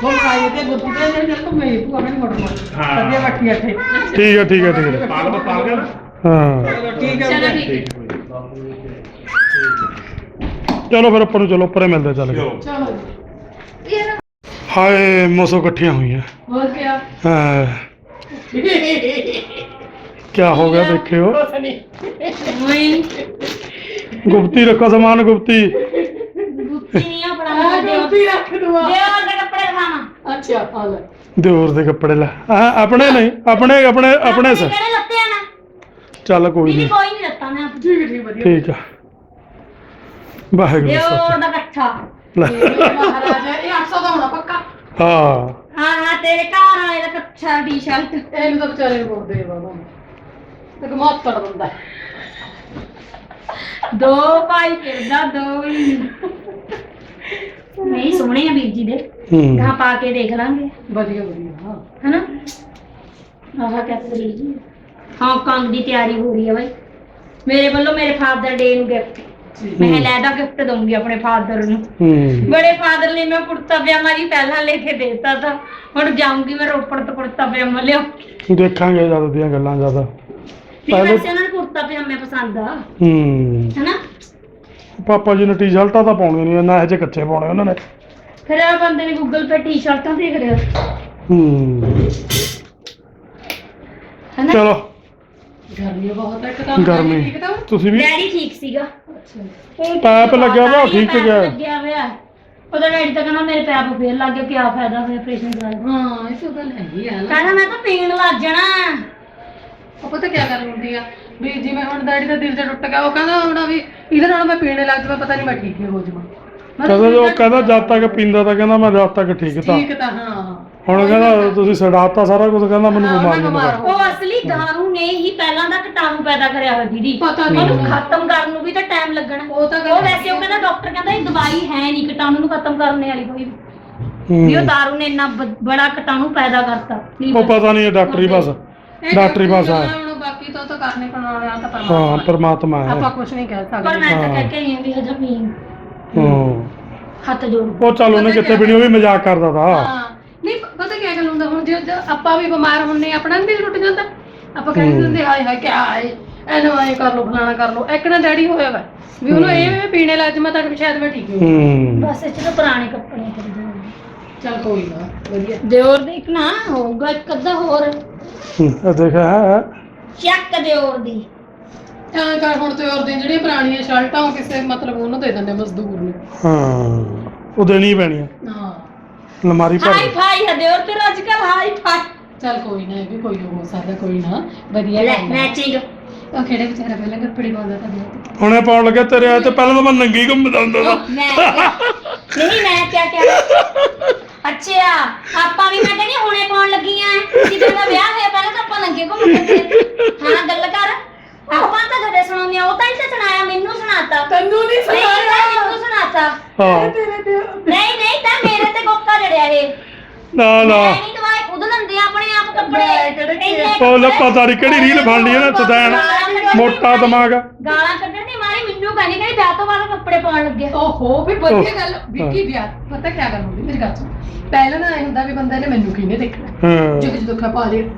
ਹੁਣ ਆਏ ਤੇ ਗੁੱਪੀ ਤੇ ਜਿਹੜੇ ਜਲ ਮੈਂ ਤੂੰ ਆਪਣੇ ਮੋੜ ਮੋੜ ਹਾਂ। ਸੱਜੇ ਬੱਟੀ ਇੱਥੇ ਠੀਕ ਹੈ ਠੀਕ ਹੈ ਠੀਕ ਹੈ ਪਾਲ ਪਾਲ ਗਿਆ ਨਾ ਹਾਂ ਚਲੋ ਠੀਕ ਹੈ ਚਲੋ ਵੀਰੇ। ਠੀਕ ਹੈ ਚਲੋ ਫਿਰ ਉੱਪਰ ਨੂੰ ਚਲੋ ਉੱਪਰੇ ਮਿਲਦੇ ਚੱਲ ਕੇ ਚਲੋ ਹਾਏ ਮੋਸੋ ਇਕੱਠੀਆਂ ਹੋਈਆਂ ਹੋਰ ਕੀ ਹਾਂ ਕੀ ਹੋ ਗਿਆ ਦੇਖਿਓ ਮੈਂ ਗੁਪਤੀ ਰੱਖੋ ਸਮਾਨ ਗੁਪਤੀ। ਗੁੱਤੀ ਨਹੀਂ ਆਪਣਾ ਗੁੱਤੀ ਰੱਖ ਦੂਆ ਦੇਵਰ ਦੇ ਕੱਪੜੇ ਖਾਣਾ। ਦਿਓਰ ਦੇ ਕੱਪੜੇ ਲੈ। ਹਾਂ ਆਪਣੇ ਨਹੀਂ ਆਪਣੇ ਆਪਣੇ ਆਪਣੇ ਸ ਕਿਹੜੇ ਲੱਤੇ ਆ ਨਾ? ਚੱਲ ਕੋਈ ਦੀਦੀ ਨਹੀਂ। ਕੋਈ ਨਹੀਂ ਲੱਤਾ ਮੈਂ। ਠੀਕ ਠੀਕ ਵਧੀਆ। ਠੀਕ ਆ। ਵਾਹਿਗੁਰੂ ਦਾ ਇਕੱਠਾ। ਲੈ। ਮਹਾਰਾਜਾ ਇਹ 800 ਦਾ ਹੋਣਾ ਪੱਕਾ। ਹਾਂ। ਹਾਂ ਹਾਂ ਤੇਰੇ ਘਰ ਵਾਲੇ ਦਾ ਕੱਛਾ ਟੀ-ਸ਼ਰਟ ਇਹਨੂੰ ਤਾਂ ਵਿਚਾਰੇ ਨੂੰ ਬੋਲਦੇ ਬਾਬਾ। ਤੇ ਕਮਾਤ ਕਰ ਦਿੰਦਾ ਹੈ। ਦੋ ਭਾਈ ਫਿਰਦਾ ਦੋ ਹੀ। ਨਹੀਂ ਸੋਹਣੇ ਆ ਵੀਰ ਜੀ ਦੇ। ਹੂੰ। ਕਹਾਂ ਪਾ ਕੇ ਦੇਖ ਲਾਂਗੇ। ਵਧੀਆ ਵਧੀਆ ਹਾਂ। ਹੈਨਾ? ਆਹ ਕੈਪਰੀ ਜੀ। ਹਾਂਗਕਾਂਗ ਦੀ ਤਿਆਰੀ ਹੋ ਰਹੀ ਹੈ ਬਾਈ। ਮੇਰੇ ਵੱਲੋਂ ਮੇਰੇ ਫਾਦਰ ਡੇ ਨੂੰ ਗਿਫਟ ਮੈਂ ਲੈਦਾ ਗਿਫਟ ਦਊਂਗੀ ਆਪਣੇ ਫਾਦਰ ਨੂੰ। ਹੂੰ। ਬੜੇ ਫਾਦਰ ਲਈ ਮੈਂ ਕੁੜਤਾ ਪਜਾਮਾ ਜੀ ਪਹਿਲਾਂ ਲੈ ਕੇ ਦੇਤਾ ਤਾਂ। ਹੁਣ ਜਾਊਂਗੀ ਮੈਂ ਰੋਪੜ ਤੋਂ ਕੁੜਤਾ ਪਜਾਮਾ ਲਿਆ ਦੇਖਾਂਗੇ ਜਦ ਦੀਆਂ ਗੱਲਾਂ ਜ਼ਿਆਦਾ। ਪਹਿਲੇ- ਵੈਸੇ ਉਹਨਾਂ ਨੂੰ ਕੁੜਤਾ ਪਜਾਮੇ ਪਸੰਦ ਆ। ਹੂੰ। ਹੈਨਾ? ਪਾਪਾ ਜੀ ਨੇ ਟੀ-ਸ਼ਰਟਾਂ ਤਾਂ ਪਾਉਣੀਆਂ ਨਹੀਂ ਨਾ ਇਹ ਜੇ ਕੱਚੇ ਪਾਉਣੇ ਉਹਨਾਂ ਨੇ। ਫਿਰ ਆ ਬੰਦੇ ਨੇ ਗੂਗਲ ਤੇ ਟੀ-ਸ਼ਰਟਾਂ ਦੇਖ ਰਿਹਾ ਹੂੰ। ਹੈਨਾ? ਚਲੋ। ਗਰਮੀ ਬਹੁਤ ਹੈ ਇੱਕ ਤਾਂ ਗਰਮੀ। ਠੀਕ ਤਾਂ। ਤੁਸੀਂ ਵੀ? ਡੈਡੀ ਠੀਕ ਸੀਗਾ। ਪੈਪ ਲੱਗਿਆ ਵਾ, ਉਹ ਠੀਕ ਪੈਪ ਗਿਆ। ਲੱਗਿਆ ਹੋਇਆ। ਉਹਦਾ ਡੈਡੀ ਤਾਂ ਕਹਿੰਦਾ ਮੇਰੇ ਪੈਪ ਫੇਰ ਲੱਗ ਗਿਆ ਕੀ ਫਾਇਦਾ ਹੋਇਆ ਆਪਰੇਸ਼ਨ ਕਰਾ ਹਾਂ ਇਹ ਤਾਂ ਗੱਲ ਹੈਗੀ ਆ ਨਾ। ਕਹਿੰਦਾ ਮੈਂ ਤਾਂ ਪੀਣ ਲੱਗ ਜਾਣਾ। ਉਹ ਪਤਾ ਕੀ ਗੱਲ ਹੁੰਦੀ ਆ? ਵੀ ਜਿਵੇਂ ਹੁਣ ਡੈਡੀ ਦਾ ਦਿਲ ਜਿਹਾ ਟੁੱਟ ਗਿਆ ਉਹ ਕਹਿੰਦਾ ਹੁਣ ਵੀ ਇਹਦੇ ਨਾਲ ਮੈਂ ਪੀਣੇ ਲੱਗ ਜਾਵਾਂ ਪਤਾ ਨਹੀਂ ਮੈਂ ਠੀਕ ਹੀ ਹੋ ਜਾਵਾਂ। ਮੈਂ ਕਹਿੰਦਾ ਜੋ ਕਹਿੰਦਾ ਜਦ ਤੱਕ ਪੀਂਦਾ ਤਾਂ ਕਹਿੰਦਾ ਮੈਂ ਜਦ ਤੱਕ ਠੀਕ ਤਾਂ। ਠੀਕ ਤਾਂ ਹਾਂ। ਹੁਣ ਕਹਿੰਦਾ ਤੁਸੀਂ ਛਡਾਤਾ ਸਾਰਾ ਕੁਝ ਕਹਿੰਦਾ ਮੈਨੂੰ ਹਾਂ, ਮੈਂ ਬਿਮਾਰ ਦਾ ਹੋ ਉਹ ਅਸਲੀ ਦਾਰੂ ਨੇ ਹੀ ਪਹਿਲਾਂ ਦਾ ਕੀਟਾਣੂ ਪੈਦਾ ਕਰਿਆ ਹੋਇਆ ਦੀਦੀ। ਪਤਾ ਨਹੀਂ ਉਹਨੂੰ ਖਤਮ ਕਰਨ ਨੂੰ ਵੀ ਤਾਂ ਟਾਈਮ ਲੱਗਣਾ। ਉਹ ਤਾਂ ਗੱਲ ਉਹ ਵੈਸੇ ਉਹ ਕਹਿੰਦਾ ਡਾਕਟਰ ਕਹਿੰਦਾ ਇਹ ਦਵਾਈ ਹੈ ਨਹੀਂ ਕੀਟਾਣੂ ਨੂੰ ਖਤਮ ਕਰਨ ਵਾਲੀ ਕੋਈ। ਵੀ ਵੀ ਉਹ ਦਾਰੂ ਨੇ ਇੰਨਾ ਬ- ਬੜਾ ਕੀਟਾਣੂ ਪੈਦਾ ਕਰਤਾ। ਉਹ ਪਤਾ ਨਹੀਂ ਡਾਕਟਰੀ ਬਸ। ਇਹ ਡਾਕਟਰੀ ਭਾਸ਼ਾ ਹੈ। ਹੁਣ ਬਾਕੀ ਤਾਂ ਉਹ ਤਾਂ ਕਰਨੇ ਪੈਣ ਵਾਲੇ ਆ ਤਾਂ ਹਾਂ ਪਰਮਾਤਮਾ ਪਰਮਾਤਮਾ ਹੈ। ਆਪਾਂ ਕੁਝ ਨਹੀਂ ਕਹਿ ਪਰ ਸਕਦੇ ਮੈਂ ਤਾਂ ਹਾਂ। ਕਹਿ ਕੇ ਆਈ ਹਾਂ ਵੀ ਹਜਮ ਨਹੀਂ। ਹਾਂ। ਹੱਥ ਜੋੜ। ਉਹ ਚੱਲ ਉਹਨੇ ਕਿਤੇ ਵੀ ਨਹੀਂ ਉਹ ਵੀ ਮਜ਼ਾਕ ਕਰਦਾ ਤਾ। ਹਾਂ। ਨਹੀਂ ਪਤਾ ਕੀ ਗੱਲ ਹੁੰਦਾ ਹੁਣ ਜੇ ਜੇ ਆਪਾਂ ਵੀ ਬਿਮਾਰ ਹੁੰਨੇ ਆਪਣਾ ਵੀ ਦਿਲ ਟੁੱਟ ਜਾਂਦਾ। ਆਪਾਂ ਕਹਿੰਦੇ ਹੁੰਦੇ ਹਾਏ ਹਾਏ ਕੀ ਆਏ ਇਹਨੂੰ ਆਏ ਕਰ ਲੋ ਫਲਾਣਾ ਕਰ ਲੋ ਇੱਕ ਨਾ ਡੈਡੀ ਹੋਇਆ ਵਾ ਵੀ ਉਹਨੂੰ ਇਹ ਵੀ ਪੀਣੇ ਲੱਗ ਜਾ ਮੈਂ ਤਾਂ ਸ਼ਾਇਦ ਮੈਂ ਠੀਕ ਹੋ ਹੂੰ। ਬਸ ਇਹ ਚ ਤਾਂ ਪੁਰਾਣੇ ਕੱਪੜੇ ਚੱਲ ਕੋਈ ਨਾ ਵਧੀਆ। ਦਿਓਰ ਦੇਖਣਾ ਹੋਊਗਾ ਇੱਕ ਅੱਧਾ ਹੋਰ। ਇਹ ਦੇਖਿਆ ਹੈ ਚੱਕ ਦਿਓਰ ਦੀ ਐਂ ਕਰ ਹੁਣ ਤੇ ਹੋਰ ਦਿਨ ਜਿਹੜੀਆਂ ਪੁਰਾਣੀਆਂ ਸ਼ਰਟਾਂ ਉਹ ਕਿਸੇ ਮਤਲਬ ਉਹਨੂੰ ਦੇ ਦਿੰਦੇ ਮਜ਼ਦੂਰ ਨੂੰ। ਹਾਂ ਉਹ ਦੇਣੀ ਹੀ ਪੈਣੀ ਆ ਹਾਂ। ਅਲਮਾਰੀ ਭਰ ਹਾਈ ਫਾਈ ਹੈ ਦਿਓਰ ਤੇ ਅੱਜ ਕੱਲ ਹਾਈ ਫਾਈ। ਚੱਲ ਕੋਈ ਨਾ ਇਹ ਵੀ ਕੋਈ ਹੋ ਸਕਦਾ ਕੋਈ ਨਾ। ਵਧੀਆ ਲੈ ਗੱਲ ਆ। ਮੈਚਿੰਗ ਉਹ ਕਿਹੜੇ ਵਿਚਾਰਾ ਪਹਿਲਾਂ ਕੱਪੜੇ ਪਾਉਂਦਾ ਤਾਂ ਬਹੁਤ ਹੁਣੇ ਪਾਉਣ ਲੱਗਾ ਤੇਰੇ ਆਏ ਤੇ ਪਹਿਲਾਂ ਤਾਂ ਮੈਂ ਨੰਗੀ ਘੁੰਮਦਾ ਹੁੰਦਾ ਤਾ। ਮੈਂ ਕਿਆ- ਨਹੀਂ ਮੈਂ ਕਿਆ ਕਿਹਾ ਅੱਛਾ ਆਪਾਂ ਵੀ ਮੈਂ ਕਹਿੰਦੀ ਹੁਣੇ ਪਾਉਣ ਲੱਗੀਆਂ ਜਦੋਂ ਦਾ ਵਿਆਹ ਹੋਇਆ ਪਹਿਲਾਂ ਤਾਂ ਆਪਾਂ ਨੰਗੇ ਘੁੰਮਦੇ ਸੀ ਹਾਂ ਗੱਲ ਕਰ। ਆਪਾਂ ਤਾਂ ਕਦੇ ਸੁਣਾਉਂਦੇ ਉਹ ਤਾਂ ਤਾਂ ਸੁਣਾਇਆ ਮੈਨੂੰ ਸੁਣਾਤਾ। ਤੈਨੂੰ ਨਹੀਂ ਨਹੀਂ ਤਾਂ ਮੈਨੂੰ ਸੁਣਾਤਾ। ਹਾਂ। ਨਹੀਂ ਨਹੀਂ ਤਾਂ ਮੇਰੇ ਤੇ ਗੋਕਾ ਜੜਿਆ ਇਹ। ਨਾ ਨਾ। ਮੈਂ ਨਹੀਂ ਦਵਾਈ ਖੁਦ ਲੰਦੇ ਆਪਣੇ ਆਪ ਕੱਪੜੇ। ਇੰਨੇ ਉਹ ਲੈ ਪਤਾ ਨਹੀਂ ਕਿਹੜੀ ਰੀਲ ਫੜ ਲਈ ਉਹਨੇ ਸਦੈਣ ਮੋਟਾ ਦਿਮਾਗ। ਗਾਲਾਂ ਕੱਢਣ ਦੀ ਮਾਰੀ ਮੈਨੂੰ ਕਹਿੰਦੀ ਕਹਿੰਦੀ ਵਿਆਹ ਤੋਂ ਬਾਅਦ ਕੱਪੜੇ ਪਾਉਣ ਲੱਗੇ। ਓਹੋ ਵੀ ਵਧੀਆ ਗੱਲ ਵਿੱਕੀ ਵਿਆਹ ਪਤਾ ਕੀ ਗੱਲ ਹੁੰਦੀ ਮੇਰੀ ਗੱਲ ਸੁਣ। ਪਹਿਲਾਂ ਨਾ ਇਹ ਹੁੰਦਾ ਵੀ ਬੰਦੇ ਨੇ ਮੈਨੂੰ ਕਿਹਨੇ ਦੇਖਣਾ? ਹਾਂ। ਦੁੱਖਾ ਪਾ ਦੇ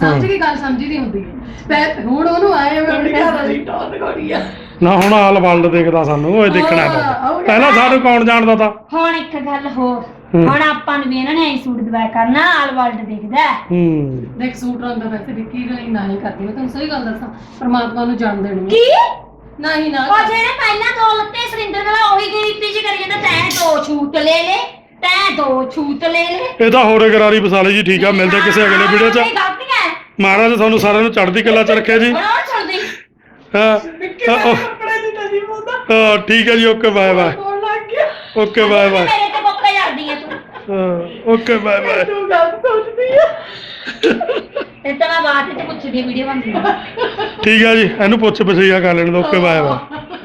ਸਮਝ ਕੇ ਗੱਲ ਸਮਝੀ ਦੀ ਹੁੰਦੀ ਹੈ। ਪੈ- ਹੁਣ ਉਹਨੂੰ ਆਏ ਮੈਂ ਆਪਣੀ ਘਰ ਵਾਲੀ ਟੌਰ ਗੋੜੀ ਆ। ਨਾ ਹੁਣ ਆਲ ਵਰਲਡ ਦੇਖਦਾ ਸਾਨੂੰ ਉਹ ਦੇਖਣਾ ਹਾਂ, ਪਹਿਲਾਂ ਸਾਨੂੰ ਕੌਣ ਜਾਣਦਾ ਤਾ? ਹੁਣ ਇੱਕ ਗੱਲ ਹੋਰ। ਹੂੰ। ਹੁਣ ਆਪਾਂ ਨੂੰ ਵੀ ਇਹਨਾਂ ਨੇ ਐਂ ਸੂਟ ਦਵਾਇਆ ਕਰਨਾ ਆਲ ਵਰਲਡ ਦੇਖਦਾ। ਹੈ। ਹੂੰ ਦੇਖ ਸੂਟ ਰੰਗ ਦਾ ਵੈਸੇ ਵਿੱਕੀ ਗਲੀ ਨਾ ਹੀ ਕਰਦੀ ਮੈਂ ਤੁਹਾਨੂੰ ਸਹੀ ਗੱਲ ਦੱਸਾਂ ਪਰਮਾਤਮਾ ਨੂੰ ਜਾਣ ਦੇਣੀ ਕੀ? ਨਾ ਹੀ ਨਾ ਉਹ ਜਿਹੜੇ ਪਹਿਲਾਂ ਦੋ ਲੱਤੇ ਸਰਿੰਦਰ ਵਾਲਾ ਉਹੀ ਗਿਣਤੀ ਚ ਕਰੀ ਜਾਂਦਾ ਤੈਂ ਦੋ ਛੂਟ ਲੈ ਲੈ ਤੈਂ ਦੋ ਛੂਟ ਲੈ ਲੈ ਇਹ ਤਾਂ ਹੋਰੇ ਗਰਾਰੀ ਬਸਾਲੇ ਜੀ ਠੀਕ ਆ ਮਿਲਦੇ ਕਿਸੇ ਅਗਲੇ ਵੀਡੀਓ 'ਚ। ਗਲਤੀਆਂ ਮਹਾਰਾਜ ਤੁਹਾਨੂੰ ਸਾਰਿਆਂ ਨੂੰ ਚੜ੍ਹਦੀ ਕਲਾ 'ਚ ਰੱਖਿਆ ਜੀ। ਹੁਣ ਉਹ ਸੁਣਦੀ ਹਾਂ ਹਾਂ, ਉਹ- ਕੱਪੜੇ ਦੀ ਤਾਂ ਨਹੀਂ ਬੋਲਦਾ ਹਾਂ, ਠੀਕ ਹੈ ਜੀ ਓਕੇ ਬਾਏ ਬਾਏ ਬੋਲ ਲੱਗ ਗਿਆ। ਓਕੇ ਬਾਏ ਬਾਏ ਮੇਰੇ ਤੇ ਬੱਕਾ ਜਾਂਦੀ ਹੈ ਤੂੰ। ਹਾਂ, ਓਕੇ ਬਾਏ ਬਾਏ ਤੂੰ ਗੱਲ ਸੋਚਦੀ ਆ। ਇਹ ਤਾਂ ਮੈਂ ਬਾਅਦ ਵਿੱਚ ਪੁੱਛਦੀ ਵੀਡੀਓ ਬਣਦੀ ਠੀਕ ਹੈ ਜੀ ਇਹਨੂੰ ਪੁੱਛ ਪਛਈਆ ਕਰ ਲੈਣ ਦੋ ਓਕੇ ਬਾਏ ਬਾਏ